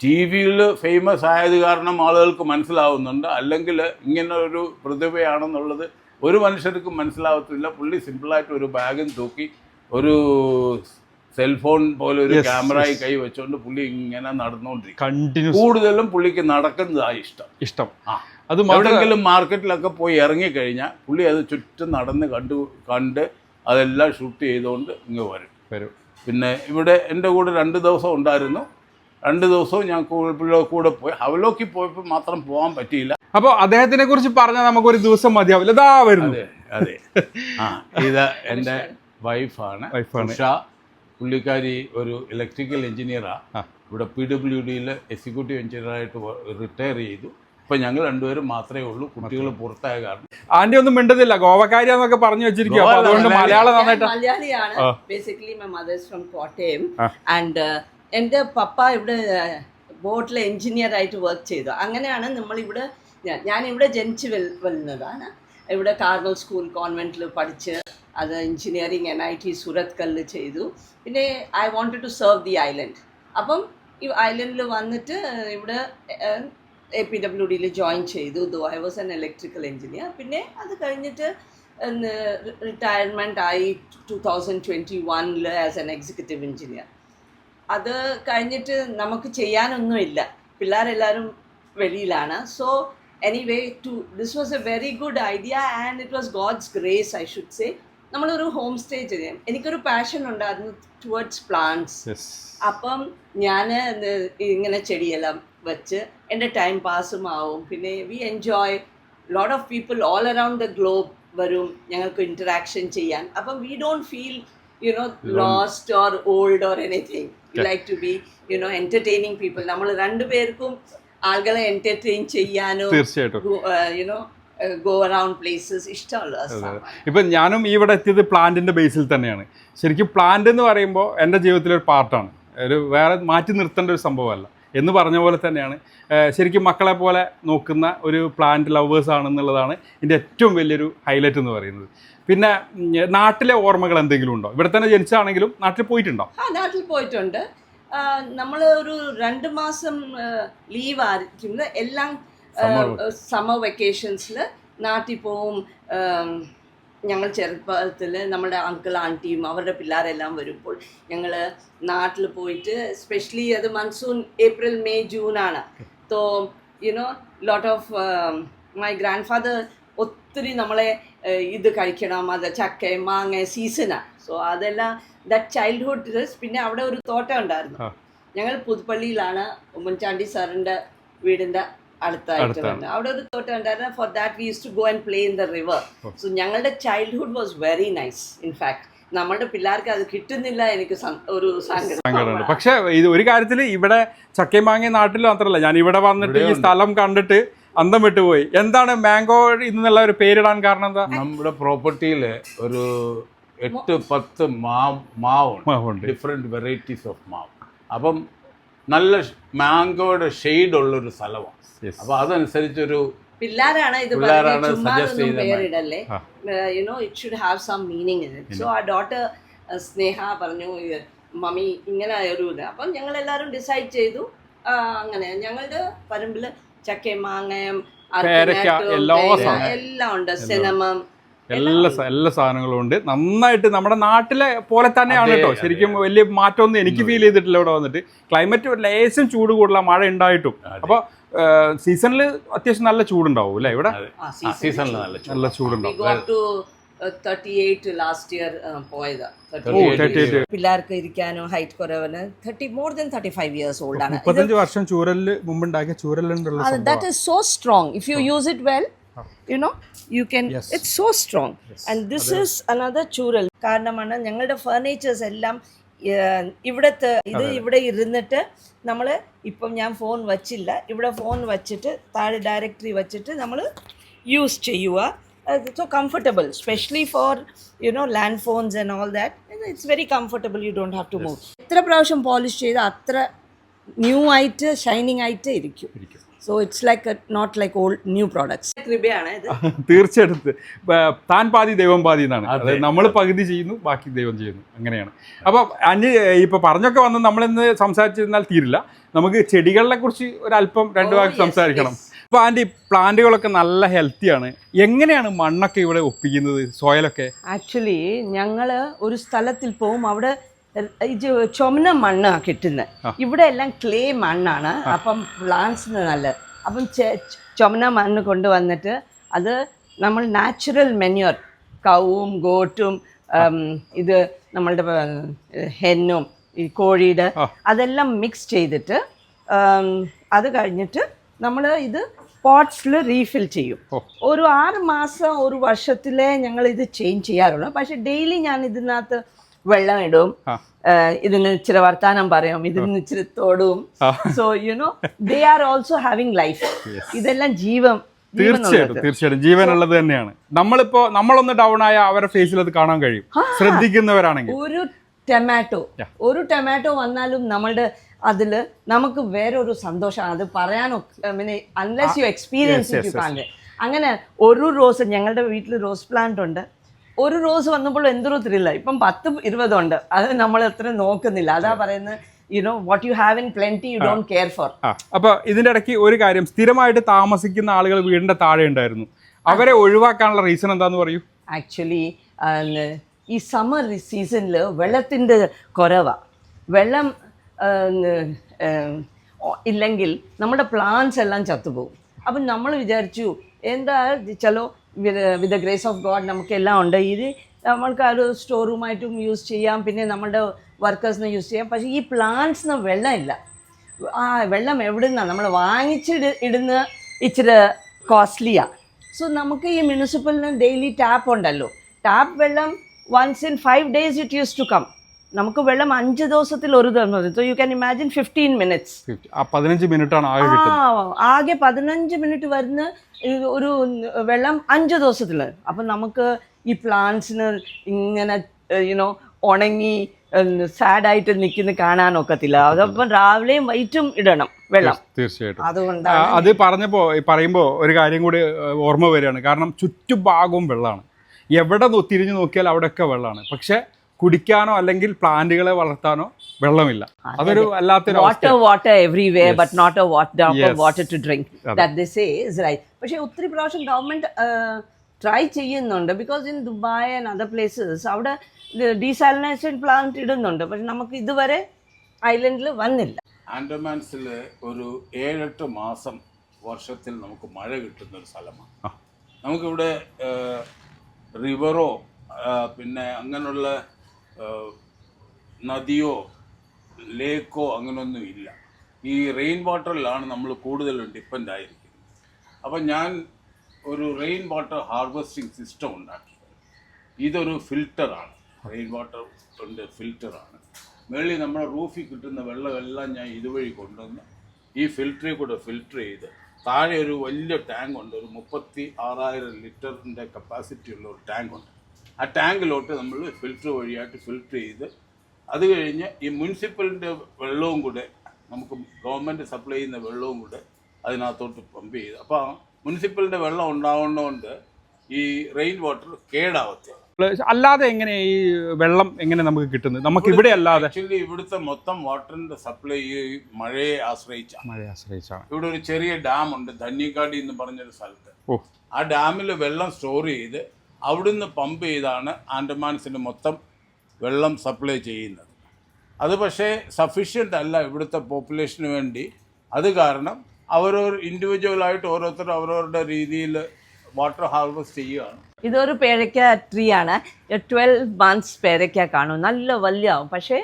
Speaker 1: ടി വിയിൽ ഫേമസ് ആയത് കാരണം ആളുകൾക്ക് മനസ്സിലാവുന്നുണ്ട്. അല്ലെങ്കിൽ ഇങ്ങനെ ഒരു പ്രതിഭയാണെന്നുള്ളത് ഒരു മനുഷ്യർക്കും മനസ്സിലാവത്തില്ല. പുള്ളി സിമ്പിളായിട്ട് ഒരു ബാഗും തൂക്കി ഒരു സെൽഫോൺ പോലെ ഒരു ക്യാമറയിൽ കൈ വെച്ചുകൊണ്ട് പുള്ളി ഇങ്ങനെ നടന്നുകൊണ്ടിരിക്കും
Speaker 3: കണ്ടിന്യൂസ്
Speaker 1: കൂടുതലും പുള്ളിക്ക് നടക്കുന്നതാണ് ഇഷ്ടം.
Speaker 3: ഇഷ്ടം. അത്
Speaker 1: എവിടെയെങ്കിലും മാർക്കറ്റിലൊക്കെ പോയി ഇറങ്ങിക്കഴിഞ്ഞാൽ പുള്ളി അത് ചുറ്റും നടന്ന് കണ്ടു കണ്ട് അതെല്ലാം ഷൂട്ട് ചെയ്തുകൊണ്ട് ഇങ്ങ് വരും.
Speaker 3: വരും.
Speaker 1: പിന്നെ ഇവിടെ എന്റെ കൂടെ രണ്ട് ദിവസം ഉണ്ടായിരുന്നു. രണ്ട് ദിവസവും ഞാൻ കൂടെ കൂടെ പോയി. ഹവലോക്കി പോയപ്പോൾ മാത്രം പോകാൻ പറ്റിയില്ല.
Speaker 3: അപ്പൊ അദ്ദേഹത്തിനെ കുറിച്ച് പറഞ്ഞാൽ നമുക്ക് ഒരു ദിവസം മതിയാവില്ല. ഇതാ വരുന്നത്
Speaker 1: അതെ അതെ. ആ ഇത് എന്റെ വൈഫാണ്.
Speaker 3: വൈഫാണ്.
Speaker 1: ഉഷ പുള്ളിക്കാരി ഒരു ഇലക്ട്രിക്കൽ എഞ്ചിനീയറാണ് ഇവിടെ പി ഡബ്ല്യു ഡിയിൽ എക്സിക്യൂട്ടീവ് എഞ്ചിനീയറായിട്ട് റിട്ടയർ ചെയ്തു. ഇപ്പം ഞങ്ങൾ രണ്ടുപേരും മാത്രമേ ഉള്ളൂ. കുട്ടികൾ പുറത്തായ കാരണം.
Speaker 3: ആന്റി ഒന്നും മിണ്ടുന്നില്ല ഗോവക്കാരിയാന്നൊക്കെ പറഞ്ഞു വെച്ചിരിക്കും അതുകൊണ്ട്
Speaker 1: മലയാളം.
Speaker 3: നന്നായിട്ട്
Speaker 2: മലയാളിയാണ്. Basically my mother's from Kottayam and എന്റെ പപ്പ ഇവിടെ ബോട്ടിലെ എൻജിനീയറായിട്ട് വർക്ക് ചെയ്തു. അങ്ങനെയാണ് നമ്മളിവിടെ ഞാനിവിടെ ജനിച്ച് വരുന്നതാണ് ഇവിടെ കാർണൽ സ്കൂൾ കോൺവെന്റിൽ പഠിച്ച് അത് engineering N I T Surat കല്ല് ചെയ്തു. പിന്നെ I wanted to serve the island അപ്പം ഈ ഐലൻഡിൽ വന്നിട്ട് ഇവിടെ എ പി ഡബ്ല്യു ഡിയിൽ ജോയിൻ ചെയ്തു though I was an electrical engineer പിന്നെ അത് കഴിഞ്ഞിട്ട് റിട്ടയർമെന്റ് ആയി ടു തൗസൻഡ് ട്വന്റി വണ്ണിൽ ആസ് എൻ എക്സിക്യൂട്ടീവ് എഞ്ചിനീയർ അത് കഴിഞ്ഞിട്ട് നമുക്ക് ചെയ്യാനൊന്നുമില്ല. പിള്ളേരെല്ലാവരും വെളിയിലാണ്. So anyway to this was a very good idea and it was God's grace I should say നമ്മളൊരു ഹോം സ്റ്റേ ചെയ്യാം എനിക്കൊരു പാഷൻ ഉണ്ടായിരുന്നു ടുവേർഡ്സ് പ്ലാന്റ്സ് അപ്പം ഞാൻ ഇങ്ങനെ ചെടിയെല്ലാം വെച്ച് എന്റെ ടൈം പാസും ആവും. പിന്നെ we enjoy lot of people all around the globe വരും ഞങ്ങൾക്ക് ഇന്ററാക്ഷൻ ചെയ്യാൻ. അപ്പം we don't feel you know lost or old or anything like to be you know entertaining people നമ്മൾ രണ്ടുപേർക്കും ആളുകളെ എന്റർടൈൻ ചെയ്യാനോ
Speaker 3: തീർച്ചയായിട്ടും.
Speaker 2: യുനോ ഗോ അറൗണ്ട് പ്ലേസസ് ഇഷ്ടമുള്ള സ്ഥലമാണ്.
Speaker 3: ഇപ്പം ഞാനും ഇവിടെ എത്തിയത് പ്ലാന്റിന്റെ ബേസിൽ തന്നെയാണ്. ശരിക്കും പ്ലാന്റ് എന്ന് പറയുമ്പോൾ എന്റെ ജീവിതത്തിലൊരു പാർട്ടാണ്. ഒരു വേറെ മാറ്റി നിർത്തേണ്ട ഒരു സംഭവമല്ല. എന്ന് പറഞ്ഞ പോലെ തന്നെയാണ്. ശരിക്കും മക്കളെ പോലെ നോക്കുന്ന ഒരു പ്ലാന്റ് ലവേഴ്സ് ആണെന്നുള്ളതാണ് എന്റെ ഏറ്റവും വലിയൊരു ഹൈലൈറ്റ് എന്ന് പറയുന്നത്. പിന്നെ നാട്ടിലെ ഓർമ്മകൾ എന്തെങ്കിലും ഉണ്ടോ? ഇവിടെ തന്നെ ജനിച്ചാണെങ്കിലും നാട്ടിൽ പോയിട്ടുണ്ടോ?
Speaker 2: ആ നാട്ടിൽ പോയിട്ടുണ്ട്. നമ്മൾ ഒരു രണ്ട് മാസം ലീവ് ആയിരിക്കുന്നത് എല്ലാം സമ്മർ വെക്കേഷൻസിൽ നാട്ടിൽ പോവും. ഞങ്ങൾ ചെറുപ്പത്തിൽ നമ്മുടെ അങ്കിൾ ആന്റിയും അവരുടെ പിള്ളേരെല്ലാം വരുമ്പോൾ ഞങ്ങൾ നാട്ടിൽ പോയിട്ട് സ്പെഷ്യലി അത് മൺസൂൺ ഏപ്രിൽ മെയ് ജൂൺ ആണ്. Though you know lot of my grandfather ഒത്തിരി നമ്മളെ ഇത് കഴിക്കണം അത് ചക്ക മാങ്ങ സീസണാണ് സോ അതെല്ലാം ദറ്റ് ചൈൽഡ്ഹുഡ് പിന്നെ അവിടെ ഒരു തോട്ടം ഉണ്ടായിരുന്നു. ഞങ്ങൾ പുതുപ്പള്ളിയിലാണ് ഉമ്മൻചാണ്ടി സാറിന്റെ വീടിന്റെ അടുത്തായിട്ട് വന്നത് അവിടെ ഒരു തോട്ടം ഉണ്ടായിരുന്നു. For that we use to go and play in the river so ഞങ്ങളുടെ childhood was very nice in fact നമ്മളുടെ പിള്ളേർക്ക് അത് കിട്ടുന്നില്ല എനിക്ക് ഒരു
Speaker 3: സങ്കടമുണ്ട്.
Speaker 2: സങ്കടം
Speaker 3: പക്ഷെ ഇത് ഒരു കാര്യത്തിൽ ഇവിടെ ചക്കയും മാങ്ങയും നാട്ടിൽ മാത്രമല്ല ഞാൻ ഇവിടെ വന്നിട്ട് ഈ സ്ഥലം കണ്ടിട്ട് അന്തം വിട്ടുപോയി. എന്താണ് മാംഗോ എന്നുള്ള ഒരു പേരിടാൻ കാരണം എന്താ?
Speaker 1: നമ്മുടെ പ്രോപ്പർട്ടിയിൽ ഒരു എട്ട് പത്ത് മാവ് മാവുണ്ട്. ഡിഫറെന്റ് വെറൈറ്റീസ് ഓഫ് മാവ്. അപ്പം നല്ല മാംഗോയുടെ ഷെയ്ഡ് ഉള്ളൊരു സ്ഥലമാണ്. അപ്പോൾ അതനുസരിച്ചൊരു
Speaker 2: പിള്ളേരാണ് ഇത് ചുമ്മാ ഒന്നും. പേരിടല്ലേ. You know it should have some meaning in it so ആ ഡോട്ടർ സ്നേഹ പറഞ്ഞു മമ്മി ഇങ്ങനെ ഒരു ഇത്. അപ്പം ഞങ്ങൾ എല്ലാവരും ഡിസൈഡ് ചെയ്തു അങ്ങനെ ഞങ്ങളുടെ പറമ്പിൽ ചക്കയും മാങ്ങയും
Speaker 3: എല്ലാ
Speaker 2: എല്ലാം ഉണ്ട്. സിനിമം
Speaker 3: എല്ലാ എല്ലാ സാധനങ്ങളും ഉണ്ട്. നന്നായിട്ട് നമ്മുടെ നാട്ടിലെ പോലെ തന്നെയാണ് കേട്ടോ. ശരിക്കും വലിയ മാറ്റമൊന്നും എനിക്ക് ഫീൽ ചെയ്തിട്ടില്ല ഇവിടെ വന്നിട്ട്. ക്ലൈമറ്റ് ലേശം ചൂട് കൂടുതല മഴ ഉണ്ടായിട്ടും അപ്പോൾ സീസണിൽ അത്യാവശ്യം നല്ല ചൂടുണ്ടാവും അല്ലേ ഇവിടെ?
Speaker 2: ആ,
Speaker 1: സീസണിൽ നല്ല ചൂട്.
Speaker 3: നല്ല ചൂടുണ്ടാവും.
Speaker 2: തേർട്ടി എയ്റ്റ് ലാസ്റ്റ് ഇയർ പോയത്.
Speaker 3: ഓ
Speaker 1: 38
Speaker 3: തേർട്ടി എയ്റ്റ്
Speaker 2: പിള്ളേർക്ക് ഇരിക്കാനോ height കുറവിന് thirty more than thirty five years old ആണ്.
Speaker 3: മുപ്പത്തഞ്ച് വർഷം ചൂരലിൽ മുമ്പുണ്ടാക്കിയ
Speaker 2: that is so strong if you use it well you know you
Speaker 3: can
Speaker 2: it so strong and this is another ചൂരൽ. കാരണമാണ് ഞങ്ങളുടെ ഫർണിച്ചേഴ്സ് എല്ലാം ഇവിടത്തെ ഇത് ഇവിടെ ഇരുന്നിട്ട് നമ്മൾ ഇപ്പം ഞാൻ ഫോൺ വച്ചില്ല. ഇവിടെ ഫോൺ വച്ചിട്ട് താഴെ ഡയറക്ടറി വച്ചിട്ട് നമ്മൾ യൂസ് ചെയ്യുക. So comfortable specially for you know land phones and all that it's very comfortable you don't have to move എത്ര പ്രാവശ്യം പോളിഷ് ചെയ്ത് അത്ര ന്യൂ ആയിട്ട് ഷൈനിങ് ആയിട്ട് ഇരിക്കും. So it's like not like old new products കൃപയാണ് ഇത്.
Speaker 3: തീർച്ചയായിട്ടും. താൻ പാതി ദൈവം പാതി എന്നാണ്. അതായത് നമ്മൾ പകുതി ചെയ്യുന്നു ബാക്കി ദൈവം ചെയ്യുന്നു. അങ്ങനെയാണ്. അപ്പോൾ അഞ്ച് ഇപ്പൊ പറഞ്ഞൊക്കെ വന്ന് നമ്മളിന്ന് സംസാരിച്ചിരുന്നാൽ തീരില്ല. നമുക്ക് ചെടികളെ കുറിച്ച് ഒരല്പം രണ്ട്
Speaker 2: Oh,
Speaker 3: വാക്ക്
Speaker 2: yes,
Speaker 3: സംസാരിക്കണം. അപ്പോൾ ആന്റി പ്ലാന്റുകളൊക്കെ നല്ല ഹെൽത്തിയാണ് എങ്ങനെയാണ് മണ്ണൊക്കെ ഇവിടെ ഒപ്പിക്കുന്നത്? സോയിലൊക്കെ?
Speaker 2: ആക്ച്വലി ഞങ്ങൾ ഒരു സ്ഥലത്തിൽ പോവും അവിടെ ചുമന്ന മണ്ണാണ് കിട്ടുന്നത് ഇവിടെ എല്ലാം ക്ലേ മണ്ണാണ്. അപ്പം പ്ലാന്റ്സിന് നല്ലത്. അപ്പം ചുമന്ന മണ്ണ് കൊണ്ടുവന്നിട്ട് അത് നമ്മൾ നാച്ചുറൽ മെന്യൂർ കവും ഗോട്ടും ഇത് നമ്മളുടെ ഹെന്നും ഈ കോഴിയുടെ അതെല്ലാം മിക്സ് ചെയ്തിട്ട് അത് കഴിഞ്ഞിട്ട് നമ്മൾ ഇത് പോട്ട്സിൽ റീഫിൽ ചെയ്യും. ഒരു ആറ് മാസം ഒരു വർഷത്തിലേ ഞങ്ങൾ ഇത് ചേഞ്ച് ചെയ്യാറുള്ളൂ. പക്ഷെ ഡെയിലി ഞാൻ ഇതിനകത്ത് വെള്ളം ഇടും. ഇതിന് ഇച്ചിരി വർത്താനം പറയും. ഇതിന് ഇച്ചിരി തോടും. So you know they are also having life ഇതെല്ലാം ജീവം
Speaker 3: തീർച്ചയായിട്ടും തീർച്ചയായിട്ടും. ജീവനുള്ളത് തന്നെയാണ്. നമ്മളിപ്പോ നമ്മളൊന്ന് ഡൗൺ ആയ അവരുടെ ഫേസിൽ അത് കാണാൻ കഴിയും. ശ്രദ്ധിക്കുന്നവരാണെങ്കിൽ.
Speaker 2: ഒരു ടൊമാറ്റോ ഒരു ടൊമാറ്റോ വന്നാലും നമ്മളുടെ അതിൽ നമുക്ക് വേറെ ഒരു സന്തോഷമാണ് അത് പറയാനോ മീൻ അൺലെസ് യു എക്സ്പീരിയൻസ് അങ്ങനെ ഒരു റോസ് ഞങ്ങളുടെ വീട്ടിൽ റോസ് പ്ലാന്റ് ഉണ്ട്. ഒരു റോസ് വന്നപ്പോൾ എന്തൊരു ത്രില്ല ഇപ്പം പത്ത് ഇരുപതുണ്ട്. അത് നമ്മൾ അത്ര നോക്കുന്നില്ല. അതാ പറയുന്നത് you know what you have in plenty you don't care for
Speaker 3: ah. അപ്പൊ ഇതിന്റെ ഇടയ്ക്ക് ഒരു കാര്യം സ്ഥിരമായിട്ട് താമസിക്കുന്ന ആളുകൾ വീടിന്റെ താഴെ ഉണ്ടായിരുന്നു. അവരെ ഒഴിവാക്കാനുള്ള റീസൺ എന്താന്ന് പറയൂ?
Speaker 2: ആക്ച്വലി ഈ സമ്മർ സീസണിൽ വെള്ളത്തിന്റെ കുറവാണ് വെള്ളം ഇല്ലെങ്കിൽ നമ്മുടെ പ്ലാൻസ് എല്ലാം ചത്തുപോകും. അപ്പം നമ്മൾ വിചാരിച്ചു എന്താ ചലോ with with the grace of God നമുക്കെല്ലാം ഉണ്ട്. ഇത് നമ്മൾക്ക് ആ ഒരു സ്റ്റോർ റൂമായിട്ടും യൂസ് ചെയ്യാം. പിന്നെ നമ്മുടെ വർക്കേഴ്സിനെ യൂസ് ചെയ്യാം. പക്ഷേ ഈ പ്ലാന്റ്സിന് വെള്ളമില്ല. ആ വെള്ളം എവിടെ നിന്നാണ് നമ്മൾ വാങ്ങിച്ചിട് ഇടുന്ന ഇച്ചിരി കോസ്റ്റ്ലിയാണ് സോ നമുക്ക് ഈ മുനിസിപ്പലിന് ഡെയിലി ടാപ്പ് ഉണ്ടല്ലോ. ടാപ്പ് വെള്ളം once in five days it use to come നമുക്ക് വെള്ളം അഞ്ച് ദിവസത്തിൽ ഒരു തന്നത് so you can imagine fifteen minutes
Speaker 3: പതിനഞ്ച് മിനിറ്റ്
Speaker 2: ആണ് ആകെ പതിനഞ്ച് മിനിറ്റ് വരുന്ന ഒരു വെള്ളം അഞ്ച് ദിവസത്തിൽ അപ്പം നമുക്ക് ഈ പ്ലാന്റ്സിന് ഇങ്ങനെ യുനോ ഉണങ്ങി സാഡായിട്ട് നിൽക്കുന്ന കാണാനൊക്കത്തില്ല. അതപ്പം രാവിലെയും വൈറ്റും ഇടണം വെള്ളം.
Speaker 3: തീർച്ചയായിട്ടും.
Speaker 2: അതുകൊണ്ടാണ്
Speaker 3: അത് പറഞ്ഞപ്പോൾ പറയുമ്പോൾ ഒരു കാര്യം കൂടി ഓർമ്മ വരികയാണ്. കാരണം ചുറ്റുഭാഗവും വെള്ളമാണ്. എവിടെ തിരിഞ്ഞു നോക്കിയാൽ അവിടെയൊക്കെ വെള്ളമാണ്. പക്ഷെ കുടിക്കാനോ അല്ലെങ്കിൽ പ്ലാന്റുകളെ വളർത്താനോ വെള്ളമില്ല. അതൊരു വല്ലാത്തൊരു അവസ്ഥ
Speaker 2: water water everywhere but not a water
Speaker 3: Yes.
Speaker 2: Water to drink
Speaker 3: അതെ.
Speaker 2: ദാറ്റ് ദിസ് ഈസ് റൈറ്റ് പക്ഷേ ഒത്തിരി പ്രാവശ്യം ഗവൺമെന്റ് ട്രൈ ചെയ്യുന്നുണ്ട്. Because in Dubai and other places അവിടെ ഡീസാലിനേഷൻ പ്ലാന്റ് ഇടുന്നുണ്ട്. പക്ഷെ നമുക്ക് ഇതുവരെ ഐലൻഡിൽ വന്നില്ല.
Speaker 1: ആൻഡമാൻസിൽ ഒരു ഏഴെട്ട് മാസം വർഷത്തിൽ നമുക്ക് മഴ കിട്ടുന്ന ഒരു സ്ഥലമാണ്. നമുക്കിവിടെ റിവറോ പിന്നെ അങ്ങനെയുള്ള നദിയോ ലേക്കോ അങ്ങനൊന്നും ഇല്ല. ഈ റെയിൻ വാട്ടറിലാണ് നമ്മൾ കൂടുതലും ഡിപ്പെൻഡ് ആയിരിക്കുന്നത്. അപ്പം ഞാൻ ഒരു റെയിൻ വാട്ടർ ഹാർവെസ്റ്റിംഗ് സിസ്റ്റം ഉണ്ടാക്കി ഇതൊരു ഫിൽറ്ററാണ് റെയിൻ വാട്ടർ ഉണ്ട് ഫിൽറ്ററാണ് മേളി നമ്മുടെ റൂഫിൽ കിട്ടുന്ന വെള്ളമെല്ലാം ഞാൻ ഇതുവഴി കൊണ്ടുവന്ന് ഈ ഫിൽറ്ററിൽ കൂടെ ഫിൽറ്റർ ചെയ്ത് താഴെ ഒരു വലിയ ടാങ്ക് ഉണ്ട്. ഒരു മുപ്പത്തി ആറായിരം ലിറ്ററിന്റെ കപ്പാസിറ്റി ഉള്ള ഒരു ടാങ്ക് ഉണ്ട്. ആ ടാങ്കിലോട്ട് നമ്മൾ ഫിൽറ്റർ വഴിയായിട്ട് ഫിൽറ്റർ ചെയ്ത് അത് കഴിഞ്ഞ് ഈ മുനിസിപ്പലിന്റെ വെള്ളവും കൂടെ നമുക്ക് ഗവൺമെന്റ് സപ്ലൈ ചെയ്യുന്ന വെള്ളവും കൂടെ അതിനകത്തോട്ട് പമ്പ് ചെയ്ത്. അപ്പോൾ മുനിസിപ്പലിന്റെ വെള്ളം ഉണ്ടാവുന്നതുകൊണ്ട് ഈ റെയിൻ വാട്ടർ കേടാവത്തെ
Speaker 3: അല്ലാതെ എങ്ങനെ ഈ വെള്ളം എങ്ങനെ നമുക്ക് കിട്ടുന്നത്? നമുക്ക് ഇവിടെ അല്ലാതെ
Speaker 1: ആക്ച്വലി ഇവിടുത്തെ മൊത്തം വാട്ടറിന്റെ സപ്ലൈ മഴയെ ആശ്രയിച്ചാണ്.
Speaker 3: മഴയെ ആശ്രയിച്ചാണ്.
Speaker 1: ഇവിടെ ഒരു ചെറിയ ഡാം ഉണ്ട് ധന്യക്കാടി എന്ന് പറഞ്ഞൊരു സ്ഥലത്ത്. ആ ഡാമിൽ വെള്ളം സ്റ്റോർ ചെയ്ത് അവിടുന്ന് പമ്പ് ചെയ്താണ് ആൻഡമാൻസിന് മൊത്തം വെള്ളം സപ്ലൈ ചെയ്യുന്നത്. അത് പക്ഷേ സഫീഷ്യന്റ് അല്ല ഇവിടുത്തെ പോപ്പുലേഷന് വേണ്ടി. അത് കാരണം അവരോർ ഇൻഡിവിജ്വലായിട്ട് ഓരോരുത്തർ അവരവരുടെ രീതിയിൽ വാട്ടർ ഹാർവെസ്റ്റ് ചെയ്യുകയാണ്.
Speaker 2: ഇതൊരു പേരയ്ക്ക ട്രീ ആണ്. ട്വൽവ് മന്ത്സ് പേരയ്ക്ക കാണും. നല്ല വലിയ പക്ഷേ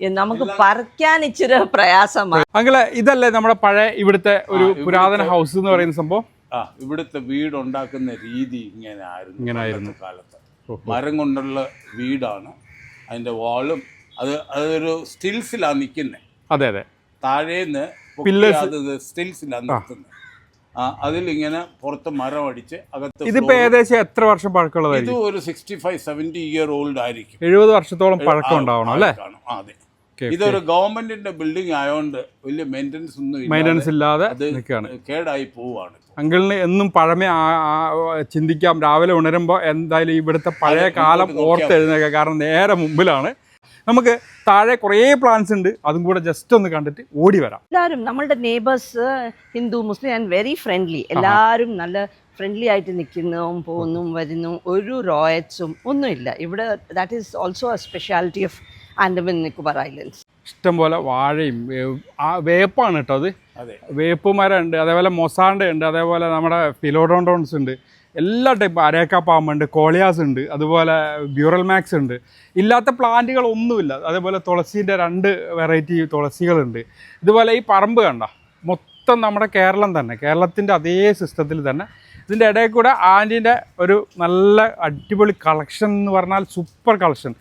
Speaker 2: നമുക്ക് പറിക്കാൻ ഇച്ചിരി പ്രയാസമാണ്.
Speaker 3: അങ്ങനെ ഇതല്ലേ നമ്മുടെ പഴയ ഇവിടുത്തെ ഒരു പുരാതന ഹൗസ് എന്ന് പറയുന്ന സംഭവം?
Speaker 1: ആ. ഇവിടുത്തെ വീട് ഉണ്ടാക്കുന്ന രീതി ഇങ്ങനെ ആയിരുന്നു
Speaker 3: ഇങ്ങനെ
Speaker 1: ആയിരുന്നു കാലത്ത് മരം കൊണ്ടുള്ള വീടാണ്. അതിന്റെ വാളും അത് അതൊരു സ്റ്റിൽസിലാണ് നിൽക്കുന്നത്
Speaker 3: അതെ അതെ.
Speaker 1: താഴേന്ന്
Speaker 3: Pillars.
Speaker 1: സ്റ്റിൽസിലാണ് നിൽക്കുന്നത് ആ. അതിലിങ്ങനെ പുറത്ത് മരം അടിച്ച് അകത്ത്
Speaker 3: ഇതിപ്പോ
Speaker 1: floor-
Speaker 3: ഏകദേശം എത്ര വർഷം
Speaker 1: ഇത് ഒരു sixty five seventy year old ആയിരിക്കും.
Speaker 3: എഴുപത് വർഷത്തോളം പഴക്കം ഉണ്ടാവണം അല്ലേ?
Speaker 1: കാണും. ആ, അതെ. ഇതൊരു ഗവൺമെന്റിന്റെ ബിൽഡിംഗ് ആയതുകൊണ്ട് വലിയ മെയിന്റനൻസ് ഒന്നും
Speaker 3: മെയിന്റെനൻസ് ഇല്ലാതെ നിൽക്കുകയാണ്
Speaker 1: കേടായി പോവാണ്
Speaker 3: അങ്കിളിന് എന്നും പഴമ ചിന്തിക്കാം. രാവിലെ ഉണരുമ്പോൾ എന്തായാലും ഇവിടുത്തെ പഴയ കാലം
Speaker 1: ഓർത്ത് നോക്കിയാൽ
Speaker 3: ഓർത്തെഴുന്നേക്കാം കാരണം നേരെ മുമ്പിലാണ്. നമുക്ക് താഴെ കുറേ പ്ലാൻസ് ഉണ്ട്. അതും കൂടെ ജസ്റ്റ് ഒന്ന് കണ്ടിട്ട് ഓടി വരാം.
Speaker 2: എല്ലാവരും നമ്മളുടെ neighbours Hindu Muslim and very friendly എല്ലാവരും നല്ല ഫ്രണ്ട്ലി ആയിട്ട് നിൽക്കുന്നു പോകുന്നു വരുന്നു ഒരു റോയറ്റ്സും ഒന്നുമില്ല. ഇവിടെ that is also a speciality of Andaman Nicobar islands
Speaker 3: ഇഷ്ടംപോലെ വാഴയും ആ വേപ്പാണ് കേട്ടോ അത്.
Speaker 1: അതെ.
Speaker 3: വേപ്പ് മരം ഉണ്ട് അതേപോലെ മൊസാണ്ട ഉണ്ട് അതേപോലെ നമ്മുടെ ഫിലോഡോണ്ടോൺസ് ഉണ്ട്. എല്ലാ ടൈപ്പ് അരേക്ക പാമ്പുണ്ട് കോളിയാസ് ഉണ്ട് അതുപോലെ ബ്യൂറൽ മാക്സ് ഉണ്ട്. ഇല്ലാത്ത പ്ലാന്റുകൾ ഒന്നുമില്ല. അതേപോലെ തുളസീന്റെ രണ്ട് വെറൈറ്റി തുളസികളുണ്ട്. ഇതുപോലെ ഈ പറമ്പ് കണ്ട? മൊത്തം നമ്മുടെ കേരളം തന്നെ കേരളത്തിന്റെ അതേ സിസ്റ്റത്തിൽ തന്നെ. ഇതിന്റെ ഇടയിൽ കൂടെ ആന്റീന്റെ ഒരു നല്ല അടിപൊളി കളക്ഷൻ എന്ന് പറഞ്ഞാൽ സൂപ്പർ കളക്ഷൻ.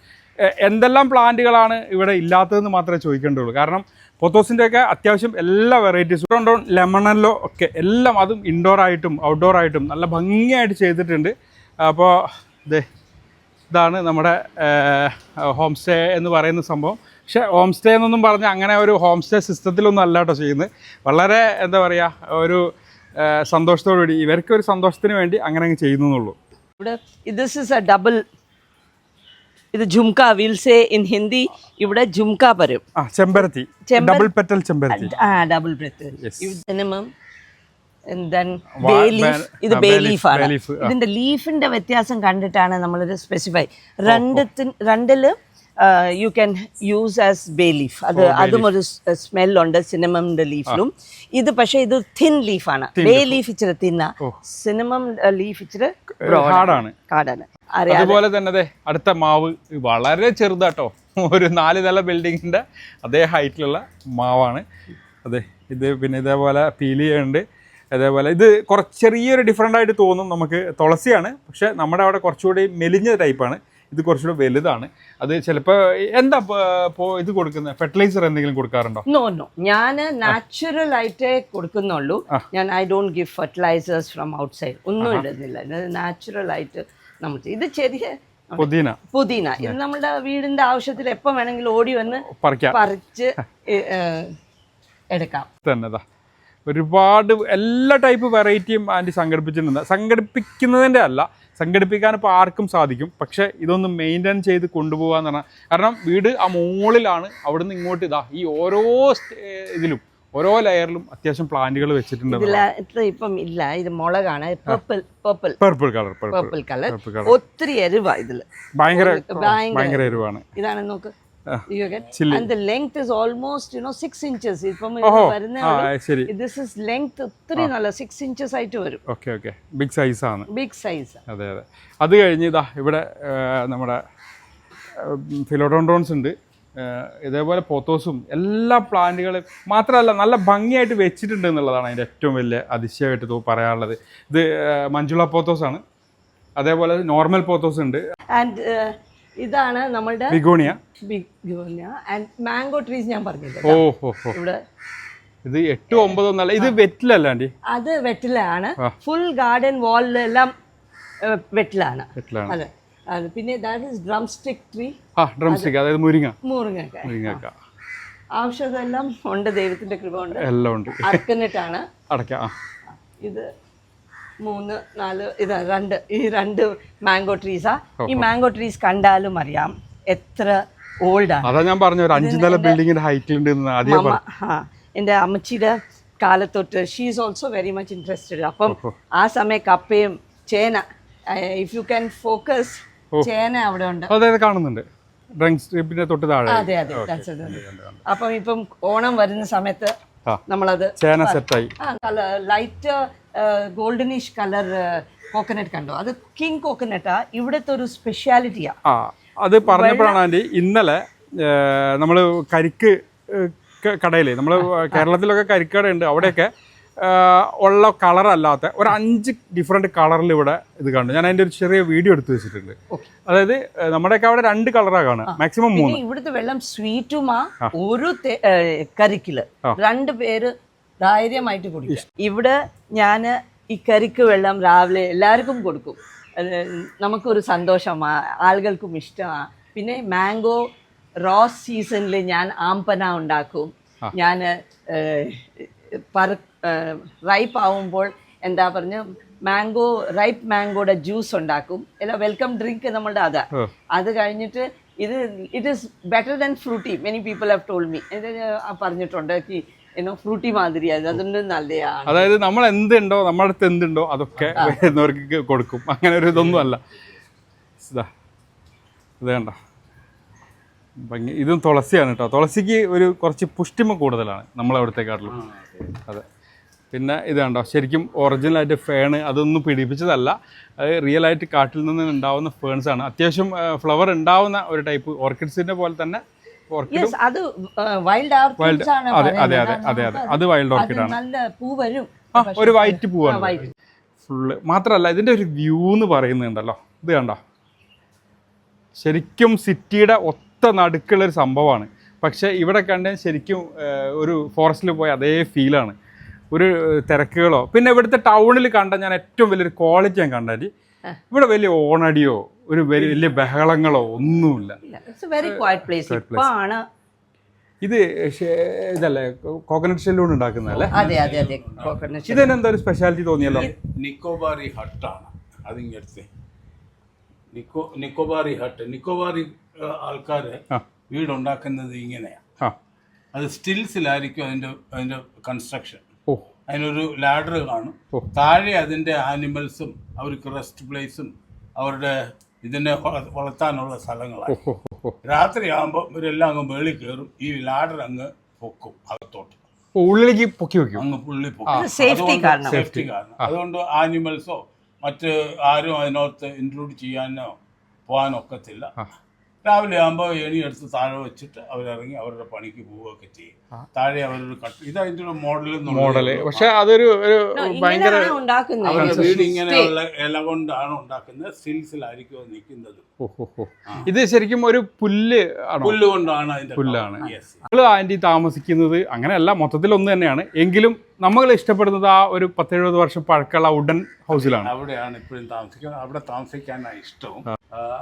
Speaker 3: എന്തെല്ലാം പ്ലാന്റുകളാണ് ഇവിടെ ഇല്ലാത്തതെന്ന് മാത്രമേ ചോദിക്കേണ്ടുള്ളൂ. കാരണം പൊത്തോസിന്റെ ഒക്കെ അത്യാവശ്യം എല്ലാ വെറൈറ്റീസും ഉണ്ടോ. ലെമണല്ലോ ഒക്കെ എല്ലാം അതും ഇൻഡോർ ആയിട്ടും ഔട്ട്ഡോർ ആയിട്ടും നല്ല ഭംഗിയായിട്ട് ചെയ്തിട്ടുണ്ട്. അപ്പോൾ ദേ ഇതാണ് നമ്മുടെ ഹോം സ്റ്റേ എന്ന് പറയുന്ന സംഭവം. പക്ഷെ ഹോം സ്റ്റേ എന്നൊന്നും പറഞ്ഞ് അങ്ങനെ ഒരു ഹോം സ്റ്റേ സിസ്റ്റത്തിലൊന്നും അല്ല കേട്ടോ ചെയ്യുന്നത്. വളരെ എന്താ പറയുക ഒരു സന്തോഷത്തോടുകൂടി. ഇവർക്ക് ഒരു സന്തോഷത്തിന് വേണ്ടി അങ്ങനെ അങ്ങ് ചെയ്യുന്നുള്ളൂ.
Speaker 2: ഇവിടെ ദിസ് ഇസ് എ ഡബിൾ ഇത് jhumka will say in Hindi ഇവിടെ ജുംക പറയും
Speaker 3: ആ ചെമ്പരത്തി. ഡബിൾ പെറ്റൽ ചെമ്പരത്തി.
Speaker 2: ആ ഡബിൾ. മിനിമം
Speaker 3: വാ-
Speaker 2: ബേ ലീഫ് ഇത് ബേ ഇതിന്റെ ലീഫിന്റെ വ്യത്യാസം കണ്ടിട്ടാണ് നമ്മളൊരു സ്പെസിഫൈ രണ്ടത്തിന് രണ്ടിൽ uh, can use as bay leaf. അത് അതും ഒരു സ്മെൽ ഉണ്ട് സിനിമമിന്റെ ലീഫിലും ഇത് പക്ഷേ ഇത് തിൻ ലീഫാണ് ബേ ലീഫ് ഇച്ചിരി തിന്ന സിനിമം ലീഫ് ഇച്ചിരി
Speaker 3: കാടാണ്
Speaker 2: കാടാണ് അറിയാം
Speaker 3: അതുപോലെ തന്നെ അടുത്ത മാവ് വളരെ ചെറുതാട്ടോ. ഒരു നാല് നില ബിൽഡിങ്ങിന്റെ അതേ ഹൈറ്റിലുള്ള മാവാണ്. അതെ ഇത് പിന്നെ ഇതേപോലെ പീലിയുണ്ട് അതേപോലെ ഇത് കുറച്ച് ചെറിയൊരു ഡിഫറെന്റ് ആയിട്ട് തോന്നും നമുക്ക്. തുളസിയാണ്. പക്ഷേ നമ്മുടെ അവിടെ കുറച്ചുകൂടി മെലിഞ്ഞ ടൈപ്പാണ് ഇത് കുറച്ചുകൂടെ വലുതാണ്. അത് ചിലപ്പോ എന്താ ഇത് കൊടുക്കുന്നത് ഫെർട്ടിലൈസർ എന്തെങ്കിലും കൊടുക്കാറുണ്ടോ?
Speaker 2: നോ നോ ഞാൻ നാച്ചുറൽ ആയിട്ടേ കൊടുക്കുന്നുള്ളൂ. ഞാൻ I don't give fertilisers from outside ഒന്നും ഇടുന്നില്ല. ഇത് നാച്ചുറൽ ആയിട്ട് നമ്മൾ ഇത് ചെറിയ
Speaker 3: പുതിന.
Speaker 2: പുതിന. ഇത് നമ്മുടെ വീടിന്റെ ആവശ്യത്തിൽ എപ്പോ വേണമെങ്കിലും ഓടി വന്ന് പറിച്ച് എടുക്കാം.
Speaker 3: തന്നെതാ. ഒരുപാട് എല്ലാ ടൈപ്പ് വെറൈറ്റിയും ആന്റി സംഘടിപ്പിച്ചിട്ടുണ്ട്. സംഘടിപ്പിക്കുന്നതിന്റെ അല്ല സംഘടിപ്പിക്കാൻ ഇപ്പോൾ ആർക്കും സാധിക്കും. പക്ഷേ ഇതൊന്ന് മെയിന്റെയിൻ ചെയ്ത് കൊണ്ടുപോകാന്ന് പറഞ്ഞാൽ കാരണം വീട് ആ മുകളിലാണ് അവിടുന്ന് ഇങ്ങോട്ട് ഇതാ ഈ ഓരോ ഇതിലും ഓരോ ലെയറിലും അത്യാവശ്യം പ്ലാന്റുകൾ വെച്ചിട്ടുണ്ട്
Speaker 2: ഇപ്പം ഇല്ല ഇത് മുളകാണ്. Purple purple
Speaker 3: purple colour purple
Speaker 2: colour ഒത്തിരി എരിവാണ് ഇതിൽ.
Speaker 3: ഭയങ്കര
Speaker 2: ഭയങ്കര
Speaker 3: ഭയങ്കര എരിവാണ്.
Speaker 2: ഇതാണ് നോക്ക്. You get?
Speaker 3: chilli.
Speaker 2: and the length is almost you know 6 inches. ഇപ്പം ഇത്
Speaker 3: ഓഹോ.
Speaker 2: വരുന്നേ
Speaker 3: ആ
Speaker 2: ഉള്ളൂ.
Speaker 3: ശരി.
Speaker 2: this is length ഒത്തിരി നല്ല സിക്സ് ഇഞ്ചസ് ആയിട്ട് വരും.
Speaker 3: ഓക്കെ ഓക്കെ ബിഗ് സൈസാണ്
Speaker 2: ബിഗ് സൈസ്
Speaker 3: അതെ അതെ. അത് കഴിഞ്ഞ് ഇതാ ഇവിടെ ആ, നമ്മുടെ ഫിലോഡോൺഡ്രോൺസ് ഉണ്ട്. ആ, ഇതേപോലെ പോത്തോസും എല്ലാ പ്ലാന്റുകളും മാത്രമല്ല നല്ല ഭംഗിയായിട്ട് വെച്ചിട്ടുണ്ട് എന്നുള്ളതാണ് അതിന്റെ ഏറ്റവും വലിയ അതിശയമായിട്ട് തോ പറയാനുള്ളത്. ഇത് ആ, മഞ്ജുള പോത്തോസാണ് അതേപോലെ നോർമൽ പോത്തോസ് ഉണ്ട്.
Speaker 2: ആൻഡ് ഇതാണ് നമ്മുടെ
Speaker 3: begonia.
Speaker 2: Begonia. And mango trees ഞാൻ പറഞ്ഞില്ല ഇവിടെ.
Speaker 3: ഇത് എട്ട് ഒമ്പത് ഒന്നല്ല. ഇത് വെറ്റിലല്ല ആന്റി?
Speaker 2: അത് വെറ്റിലാണ് ഫുൾ ഗാർഡൻ വാളിലെല്ലാം വെറ്റിലാണ്. അതെ. പിന്നെ that is drumstick tree
Speaker 3: ആ ഡ്രം സ്റ്റിക് അതായത് മുരിങ്ങ.
Speaker 2: മുരിങ്ങക്ക.
Speaker 3: മുരിങ്ങക്ക.
Speaker 2: ആവശ്യമെല്ലാം ഉണ്ട്. ദൈവത്തിന്റെ കൃപ ഉണ്ട്
Speaker 3: എല്ലാം ഉണ്ട്. അടക്കുന്നിട്ടാണ്. അടക്കാം
Speaker 2: ഇത് മൂന്ന് നാല് ഇത് രണ്ട് ഈ രണ്ട് മാംഗോ ട്രീസാ ഈ മാംഗോ ട്രീസ് കണ്ടാലും അറിയാം എത്ര ഓൾഡാണ്
Speaker 3: അതാ ഞാൻ പറഞ്ഞു ഒരു അഞ്ച് നില ബിൽഡിങ്ങിന്റെ ഹൈറ്റിൽ ഉണ്ട്
Speaker 2: എന്റെ അമ്മച്ചിയുടെ കാലത്തൊട്ട് she is also very much interested അപ്പം ആ സമയം കപ്പയും ചേന ഇഫ് യു ക്യാൻ ഫോക്കസ് ചേന അവിടെ ഉണ്ട്.
Speaker 3: അതായത് കാണുന്നുണ്ട്. തൊട്ട് താഴെ.
Speaker 2: അതെ അതെ. അപ്പം ഇപ്പം ഓണം വരുന്ന സമയത്ത്. നമ്മളത്
Speaker 3: ചേന സെറ്റായി
Speaker 2: ലൈറ്റ് ഗോൾഡനിഷ് കളർ കോക്കനട്ട് കണ്ടോ? അത് കിങ് കോക്കനട്ടാ ഇവിടുത്തെ ഒരു സ്പെഷ്യാലിറ്റിയാ
Speaker 3: ആ. അത് പറഞ്ഞപ്പോഴാണ് ആന്റി ഇന്നലെ നമ്മൾ കരിക്ക് കടയിൽ നമ്മൾ കേരളത്തിലൊക്കെ കരിക്കടയുണ്ട് അവിടെയൊക്കെ ആ, ഉള്ള കളറല്ലാത്ത ഒരു അഞ്ച് ഡിഫറെന്റ് കളറിൽ ഇവിടെ ഇത് കാണും ഞാൻ അതിന്റെ ഒരു ചെറിയ വീഡിയോ എടുത്ത് വെച്ചിട്ടുണ്ട്. അതായത് നമ്മുടെയൊക്കെ അവിടെ രണ്ട് കളറാണ് കാണുക. മാക്സിമം മൂന്ന്.
Speaker 2: ഇവിടുത്തെ വെള്ളം സ്വീറ്റുമാ ഒരു കരിക്കിൽ. രണ്ട് പേര് ധൈര്യമായിട്ട് കുടിക്കും ഇവിടെ ഞാൻ ഈ കരിക്ക് വെള്ളം രാവിലെ എല്ലാവർക്കും കൊടുക്കും. നമുക്കൊരു സന്തോഷമാണ് ആളുകൾക്കും ഇഷ്ടമാണ് പിന്നെ മാംഗോ റോസ് സീസണിൽ ഞാൻ ആമ്പന ഉണ്ടാക്കും. ഞാൻ പറ റൈപ്പ് ആവുമ്പോൾ എന്താ പറഞ്ഞ മാംഗോ റൈപ്പ് മാംഗോയുടെ ജ്യൂസ് ഉണ്ടാക്കും. അല്ല വെൽക്കം ഡ്രിങ്ക് നമ്മളുടെ അതാ. അത് കഴിഞ്ഞിട്ട് ഇത് it is better than Frooti many people have tol me പറഞ്ഞിട്ടുണ്ട്. ഫ്രൂട്ടി അതുകൊണ്ട് നല്ലതാണ്
Speaker 3: അതായത് നമ്മൾ എന്തുണ്ടോ നമ്മുടെ അടുത്ത് എന്തുണ്ടോ അതൊക്കെ വരുന്നവർക്ക് കൊടുക്കും. അങ്ങനെ ഒരു ഇതൊന്നും അല്ല. ഇതാ ഇത് കണ്ട? ഭംഗി. ഇതും തുളസിയാണ് കേട്ടോ. തുളസിക്ക് ഒരു കുറച്ച് പുഷ്ടിമ കൂടുതലാണ് നമ്മളവിടത്തേക്കാട്ടിലും അതെ. പിന്നെ ഇത് കണ്ടോ? ശരിക്കും ഒറിജിനലായിട്ട് ഫേണ് അതൊന്നും പിടിപ്പിച്ചതല്ല. അത് റിയൽ ആയിട്ട് കാട്ടിൽ നിന്ന് ഉണ്ടാവുന്ന ഫേൺസാണ് അത്യാവശ്യം ഫ്ലവർ ഉണ്ടാവുന്ന ഒരു ടൈപ്പ് ഓർക്കിഡ്സിന്റെ പോലെ തന്നെ
Speaker 2: യെസ് അത് വൈൽഡ്
Speaker 3: ഓർക്കിഡ്
Speaker 2: ആണ്
Speaker 3: അതെ, അതെ, അതെ, അതെ, അതെ. അത്
Speaker 2: വൈൽഡ്
Speaker 3: ഓർക്കിഡ് ആണ്.
Speaker 2: നല്ല പൂ വരും.
Speaker 3: ആ ഒരു വൈറ്റ് പൂവാണ്. ഫുള്ള് മാത്രമല്ല ഇതിന്റെ ഒരു വ്യൂ എന്ന് പറയുന്നുണ്ടല്ലോ. ഇത് കണ്ടോ? ശരിക്കും സിറ്റിയുടെ ഒത്ത നടുക്കുള്ള ഒരു സംഭവമാണ്. പക്ഷേ ഇവിടെ കണ്ട ശരിക്കും ഒരു ഫോറസ്റ്റിൽ പോയ അതേ ഫീലാണ് ഒരു തിരക്കുകളോ. പിന്നെ ഇവിടുത്തെ ടൗണിൽ കണ്ട ഞാൻ ഏറ്റവും വലിയൊരു ക്വാളിറ്റി ഞാൻ കണ്ടാൽ ഇവിടെ വലിയ ഓണടിയോ ഒരു വലിയ ബഹളങ്ങളോ ഒന്നുമില്ല.
Speaker 2: ഇറ്റ്സ് വെരി ക്വയറ്റ് പ്ലേസ് ഇപ്പൊ ആണ്
Speaker 3: ഇത് ഇതല്ലേ കോക്കനട്ട് ഷെല്ലോ ഉണ്ടാക്കുന്നതല്ലേ
Speaker 2: അതെ അതെ അതെ കോക്കനട്ട്
Speaker 3: ഒരു സ്പെഷ്യാലിറ്റി തോന്നിയല്ലോ?
Speaker 1: നിക്കോബാറി ഹട്ടാണ് അതിങ്ങടുത്ത്. നിക്കോ നിക്കോബാറി ഹട്ട്. നിക്കോബാറി ആൾക്കാർ. വീടുണ്ടാക്കുന്നത് ഇങ്ങനെയാണ്
Speaker 3: ആ.
Speaker 1: അത് സ്റ്റിൽസിലായിരിക്കും അതിന്റെ അതിന്റെ കൺസ്ട്രക്ഷൻ
Speaker 3: ഓ.
Speaker 1: അതിനൊരു ലാഡർ കാണും. താഴെ അതിന്റെ ആനിമൽസും അവർക്ക് റെസ്റ്റ് പ്ലേസും അവരുടെ ഇതിനെ വള- വളർത്താനുള്ള സ്ഥലങ്ങളാണ് രാത്രിയാകുമ്പോൾ ഇവരെല്ലാം അങ്ങ് മേളിൽ കയറും ഈ ലാഡർ അങ്ങ് പൊക്കും അകത്തോട്ട്.
Speaker 3: ഉള്ളിലേക്ക് പൊക്കി വെക്കും.
Speaker 1: അങ്ങ് ഉള്ളിൽ പൊക്കും.
Speaker 2: സേഫ്റ്റി കാരണം.
Speaker 1: സേഫ്റ്റി കാരണം. അതുകൊണ്ട് ആനിമൽസോ മറ്റ് ആരും അതിനകത്ത് ഇൻക്ലൂഡ് ചെയ്യാനോ പോകാനോ ഒക്കത്തില്ല രാവിലെ ആകുമ്പോൾ എണി എടുത്ത് താഴെ വെച്ചിട്ട് അവരിറങ്ങി അവരുടെ പണിക്ക് പോവുകയൊക്കെ ചെയ്യും. താഴെ അവരൊരു കട്ട് ഇത് അതിന്റെ ഒരു മോഡൽ
Speaker 3: മോഡൽ. പക്ഷെ അതൊരു ഭയങ്കര
Speaker 1: അവരുടെ വീട് ഇങ്ങനെയുള്ള ഇല കൊണ്ടാണ് ഉണ്ടാക്കുന്നത്. സ്റ്റിൽസിലായിരിക്കും അത് നിൽക്കുന്നത്.
Speaker 3: ഇത് ശരിക്കും ഒരു പുല്ല്
Speaker 1: പുല്ല് കൊണ്ടാണ് അതിന്റെ
Speaker 3: പുല്ലാണ്. നമ്മൾ ആന്റി താമസിക്കുന്നത് അങ്ങനെയല്ല മൊത്തത്തിൽ ഒന്ന് തന്നെയാണ്. എങ്കിലും നമ്മൾ ഇഷ്ടപ്പെടുന്നത് ആ ഒരു പത്തെഴുപത് വർഷം പഴക്കമുള്ള വുഡൻ ഹൗസിലാണ്.
Speaker 1: അവിടെയാണ് ഇപ്പോഴും താമസിക്കുന്നത് അവിടെ താമസിക്കാനാണ് ഇഷ്ടവും.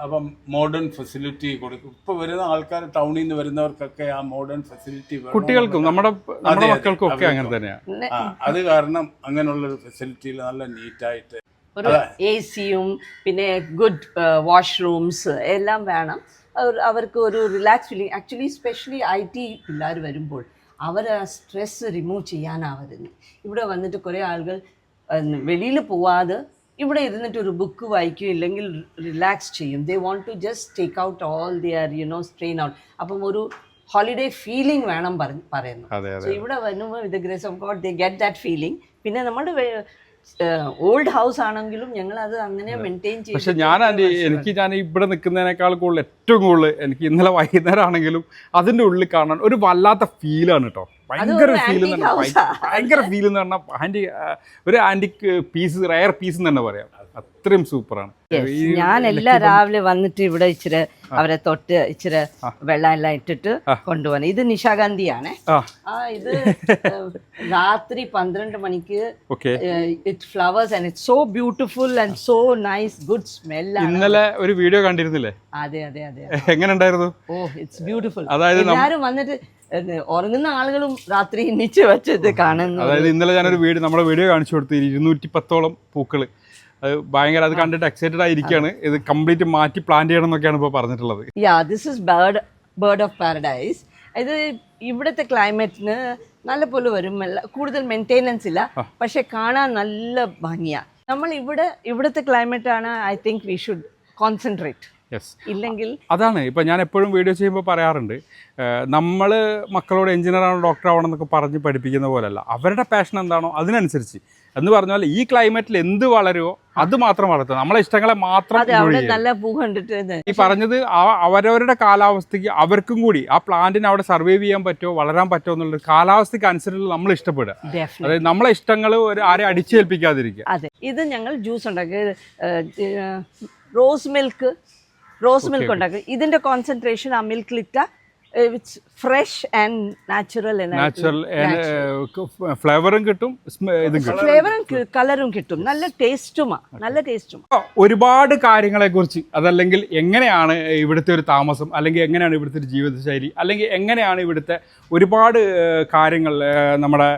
Speaker 1: അപ്പം മോഡേൺ ഫെസിലിറ്റി കൊടുക്കും. ഇപ്പൊ വരുന്ന ആൾക്കാർ ടൗണിൽ നിന്ന് വരുന്നവർക്കൊക്കെ ആ മോഡേൺ ഫെസിലിറ്റി
Speaker 3: കുട്ടികൾക്കും നമ്മുടെ നമ്മുടെ മക്കൾക്കും ഒക്കെ അങ്ങനെ തന്നെയാണ്
Speaker 1: അത് കാരണം അങ്ങനെയുള്ള ഫെസിലിറ്റിയിൽ നല്ല നീറ്റായിട്ട്
Speaker 2: ഒരു എ സിയും പിന്നെ ഗുഡ് വാഷ്റൂംസ് എല്ലാം വേണം. അവർക്ക് ഒരു relax feeling actually specially I T പിള്ളേർ വരുമ്പോൾ അവർ ആ സ്ട്രെസ് റിമൂവ് ചെയ്യാനാണ് വരുന്നത് ഇവിടെ വന്നിട്ട് കുറേ ആളുകൾ വെളിയിൽ പോവാതെ ഇവിടെ ഇരുന്നിട്ട് ഒരു ബുക്ക് വായിക്കും ഇല്ലെങ്കിൽ റിലാക്സ് ചെയ്യും. They want to just take out all their you know strain out അപ്പം ഒരു ഹോളിഡേ ഫീലിംഗ് വേണം പറയുന്നു സോ ഇവിടെ വരുമ്പോൾ with grace of God they get that feeling പിന്നെ നമ്മുടെ ഓൾഡ് ഹൗസ് ആണെങ്കിലും ഞങ്ങൾ അത്. അങ്ങനെ മെയിന്റെയിൻ ചെയ്യും
Speaker 3: പക്ഷെ ഞാൻ എനിക്ക് ഞാൻ ഇവിടെ നിൽക്കുന്നതിനേക്കാൾ കൂടുതൽ ഏറ്റവും കൂടുതൽ എനിക്ക് ഇന്നലെ വൈകുന്നേരം ആണെങ്കിലും അതിന്റെ ഉള്ളിൽ കാണാൻ ഒരു വല്ലാത്ത ഫീലാണ് കേട്ടോ. ഭയങ്കര ഫീൽ എന്ന് പറഞ്ഞാൽ ഭയങ്കര ഫീൽ എന്ന് പറഞ്ഞാൽ ആന്റി ഒരു ആന്റിക് പീസ് റയർ പീസ് എന്ന് തന്നെ പറയാം. അത്രയും സൂപ്പറാണ്.
Speaker 2: ഞാൻ എല്ലാ രാവിലെ വന്നിട്ട് ഇവിടെ ഇച്ചിരി അവരെ തൊട്ട് ഇച്ചിരി വെള്ളം എല്ലാം ഇട്ടിട്ട് കൊണ്ടുപോകുന്നത്. ഇത് നിശാഗാന്ധിയാണ് ഇത് രാത്രി പന്ത്രണ്ട് മണിക്ക് it flowers and it so beautiful and so nice good smell
Speaker 3: ഇന്നലെ ഒരു വീഡിയോ കണ്ടിരുന്നില്ലേ?
Speaker 2: അതെ അതെ അതെ.
Speaker 3: എങ്ങനെ ഉണ്ടായിരുന്നു?
Speaker 2: ഓ ഇറ്റ്സ് ബ്യൂട്ടിഫുൾ
Speaker 3: അതായത്
Speaker 2: എല്ലാരും വന്നിട്ട് ഉറങ്ങുന്ന ആളുകളും രാത്രി എണ്ണിച്ച് വെച്ചത് കാണുന്നു
Speaker 3: അതായത് ഇന്നലെ ഞാനൊരു വീട് നമ്മുടെ വീഡിയോ കാണിച്ചു കൊടുത്തു ഇരുന്നൂറ്റി പത്തോളം പൂക്കൾ അത് ഭയങ്കര അത് കണ്ടിട്ട് എക്സൈറ്റഡ് ആയിരിക്കുകയാണ്. ഇത് കംപ്ലീറ്റ് മാറ്റി പ്ലാൻ ചെയ്യണം എന്നൊക്കെയാണ് ഇപ്പോൾ പറഞ്ഞിട്ടുള്ളത്.
Speaker 2: Yeah this is bird bird of paradise ഇത് ഇവിടുത്തെ ക്ലൈമറ്റിന് നല്ല പോലെ വരും. കൂടുതൽ മെയിന്റെനൻസ് ഇല്ല. പക്ഷെ കാണാൻ നല്ല ഭംഗിയാണ് നമ്മൾ ഇവിടെ ഇവിടുത്തെ ക്ലൈമറ്റ് ആണ് I think we should concentrate
Speaker 3: yes
Speaker 2: ഇല്ലെങ്കിൽ
Speaker 3: അതാണ്. ഇപ്പം ഞാൻ എപ്പോഴും വീഡിയോ ചെയ്യുമ്പോൾ പറയാറുണ്ട് നമ്മൾ മക്കളോട് എഞ്ചിനീയർ ആണോ ഡോക്ടർ ആവണം എന്നൊക്കെ പറഞ്ഞ് പഠിപ്പിക്കുന്ന പോലെയല്ല അവരുടെ പാഷൻ എന്താണോ അതിനനുസരിച്ച് എന്ന് പറഞ്ഞാൽ ഈ ക്ലൈമറ്റിൽ എന്ത് വളരുമോ അത് മാത്രം വളർത്തുക. നമ്മളെ ഇഷ്ടങ്ങളെ മാത്രം ഈ പറഞ്ഞത് ആ- അവരവരുടെ കാലാവസ്ഥയ്ക്ക് അവർക്കും കൂടി ആ പ്ലാന്റിന് അവിടെ സർവൈവ് ചെയ്യാൻ പറ്റുമോ വളരാൻ പറ്റുമോ എന്നുള്ള കാലാവസ്ഥയ്ക്ക് അനുസരിച്ച് നമ്മൾ ഇഷ്ടപ്പെടുക. അതായത് നമ്മളെ ഇഷ്ടങ്ങൾ ഒരു ആരെ അടിച്ചേൽപ്പിക്കാതിരിക്കുക.
Speaker 2: അതെ ഇത് ഞങ്ങൾ ജ്യൂസ് ഉണ്ടാക്കി റോസ് മിൽക്ക് റോസ് മിൽക്ക് ഉണ്ടാക്കി. ഇതിന്റെ കോൺസെൻട്രേഷൻ ആ മിൽക്കിലിട്ട it's fresh and natural
Speaker 3: natural ഫ്ലേവറും കിട്ടും ഇതും കിട്ടും.
Speaker 2: ഫ്ലേവറും കളറും കിട്ടും. നല്ല ടേസ്റ്റുമാ നല്ല ടേസ്റ്റും
Speaker 3: ഒരുപാട് ഒരുപാട് കാര്യങ്ങളെക്കുറിച്ച് അതല്ലെങ്കിൽ എങ്ങനെയാണ് ഇവിടുത്തെ ഒരു താമസം അല്ലെങ്കിൽ എങ്ങനെയാണ് ഇവിടുത്തെ ഒരു ജീവിതശൈലി അല്ലെങ്കിൽ എങ്ങനെയാണ് ഇവിടുത്തെ ഒരുപാട് കാര്യങ്ങൾ നമ്മുടെ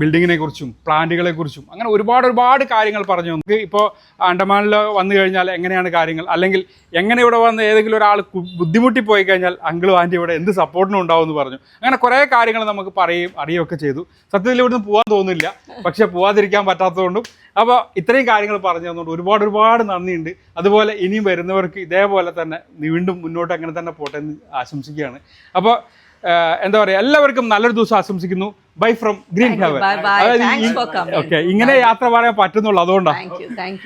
Speaker 3: ബിൽഡിങ്ങിനെ കുറിച്ചും പ്ലാന്റുകളെ കുറിച്ചും അങ്ങനെ ഒരുപാട് ഒരുപാട് കാര്യങ്ങൾ പറഞ്ഞു നമുക്ക്. ഇപ്പോൾ ആൻഡമാനിൽ വന്നു കഴിഞ്ഞാൽ എങ്ങനെയാണ് കാര്യങ്ങൾ? അല്ലെങ്കിൽ എങ്ങനെ ഇവിടെ വന്ന് ഏതെങ്കിലും ഒരാൾ ബുദ്ധിമുട്ടി പോയി കഴിഞ്ഞാൽ അങ്കിളും ആന്റി ഇവിടെ എന്ത് സപ്പോർട്ടിനും ഉണ്ടാവും എന്ന് പറഞ്ഞു. അങ്ങനെ കുറേ കാര്യങ്ങൾ നമുക്ക് പറയുകയും അറിയുകയൊക്കെ ചെയ്തു. സത്യത്തിൽ ഇവിടുന്ന് പോകാൻ തോന്നുന്നില്ല. പക്ഷെ പോവാതിരിക്കാൻ പറ്റാത്തതുകൊണ്ടും. അപ്പോൾ ഇത്രയും കാര്യങ്ങൾ പറഞ്ഞു തന്നുകൊണ്ട് ഒരുപാട് ഒരുപാട് നന്ദിയുണ്ട്. അതുപോലെ ഇനിയും വരുന്നവർക്ക് ഇതേപോലെ തന്നെ വീണ്ടും മുന്നോട്ട് അങ്ങനെ തന്നെ പോട്ടെ എന്ന് ആശംസിക്കുകയാണ്. അപ്പോൾ എന്താ പറയുക എല്ലാവർക്കും നല്ലൊരു ദിവസം ആശംസിക്കുന്നു. Bye from Green Heaven
Speaker 2: coming.
Speaker 3: Okay ഇങ്ങനെ യാത്ര പറയാൻ പറ്റുന്നുള്ളൂ അതുകൊണ്ടാണ്
Speaker 2: താങ്ക്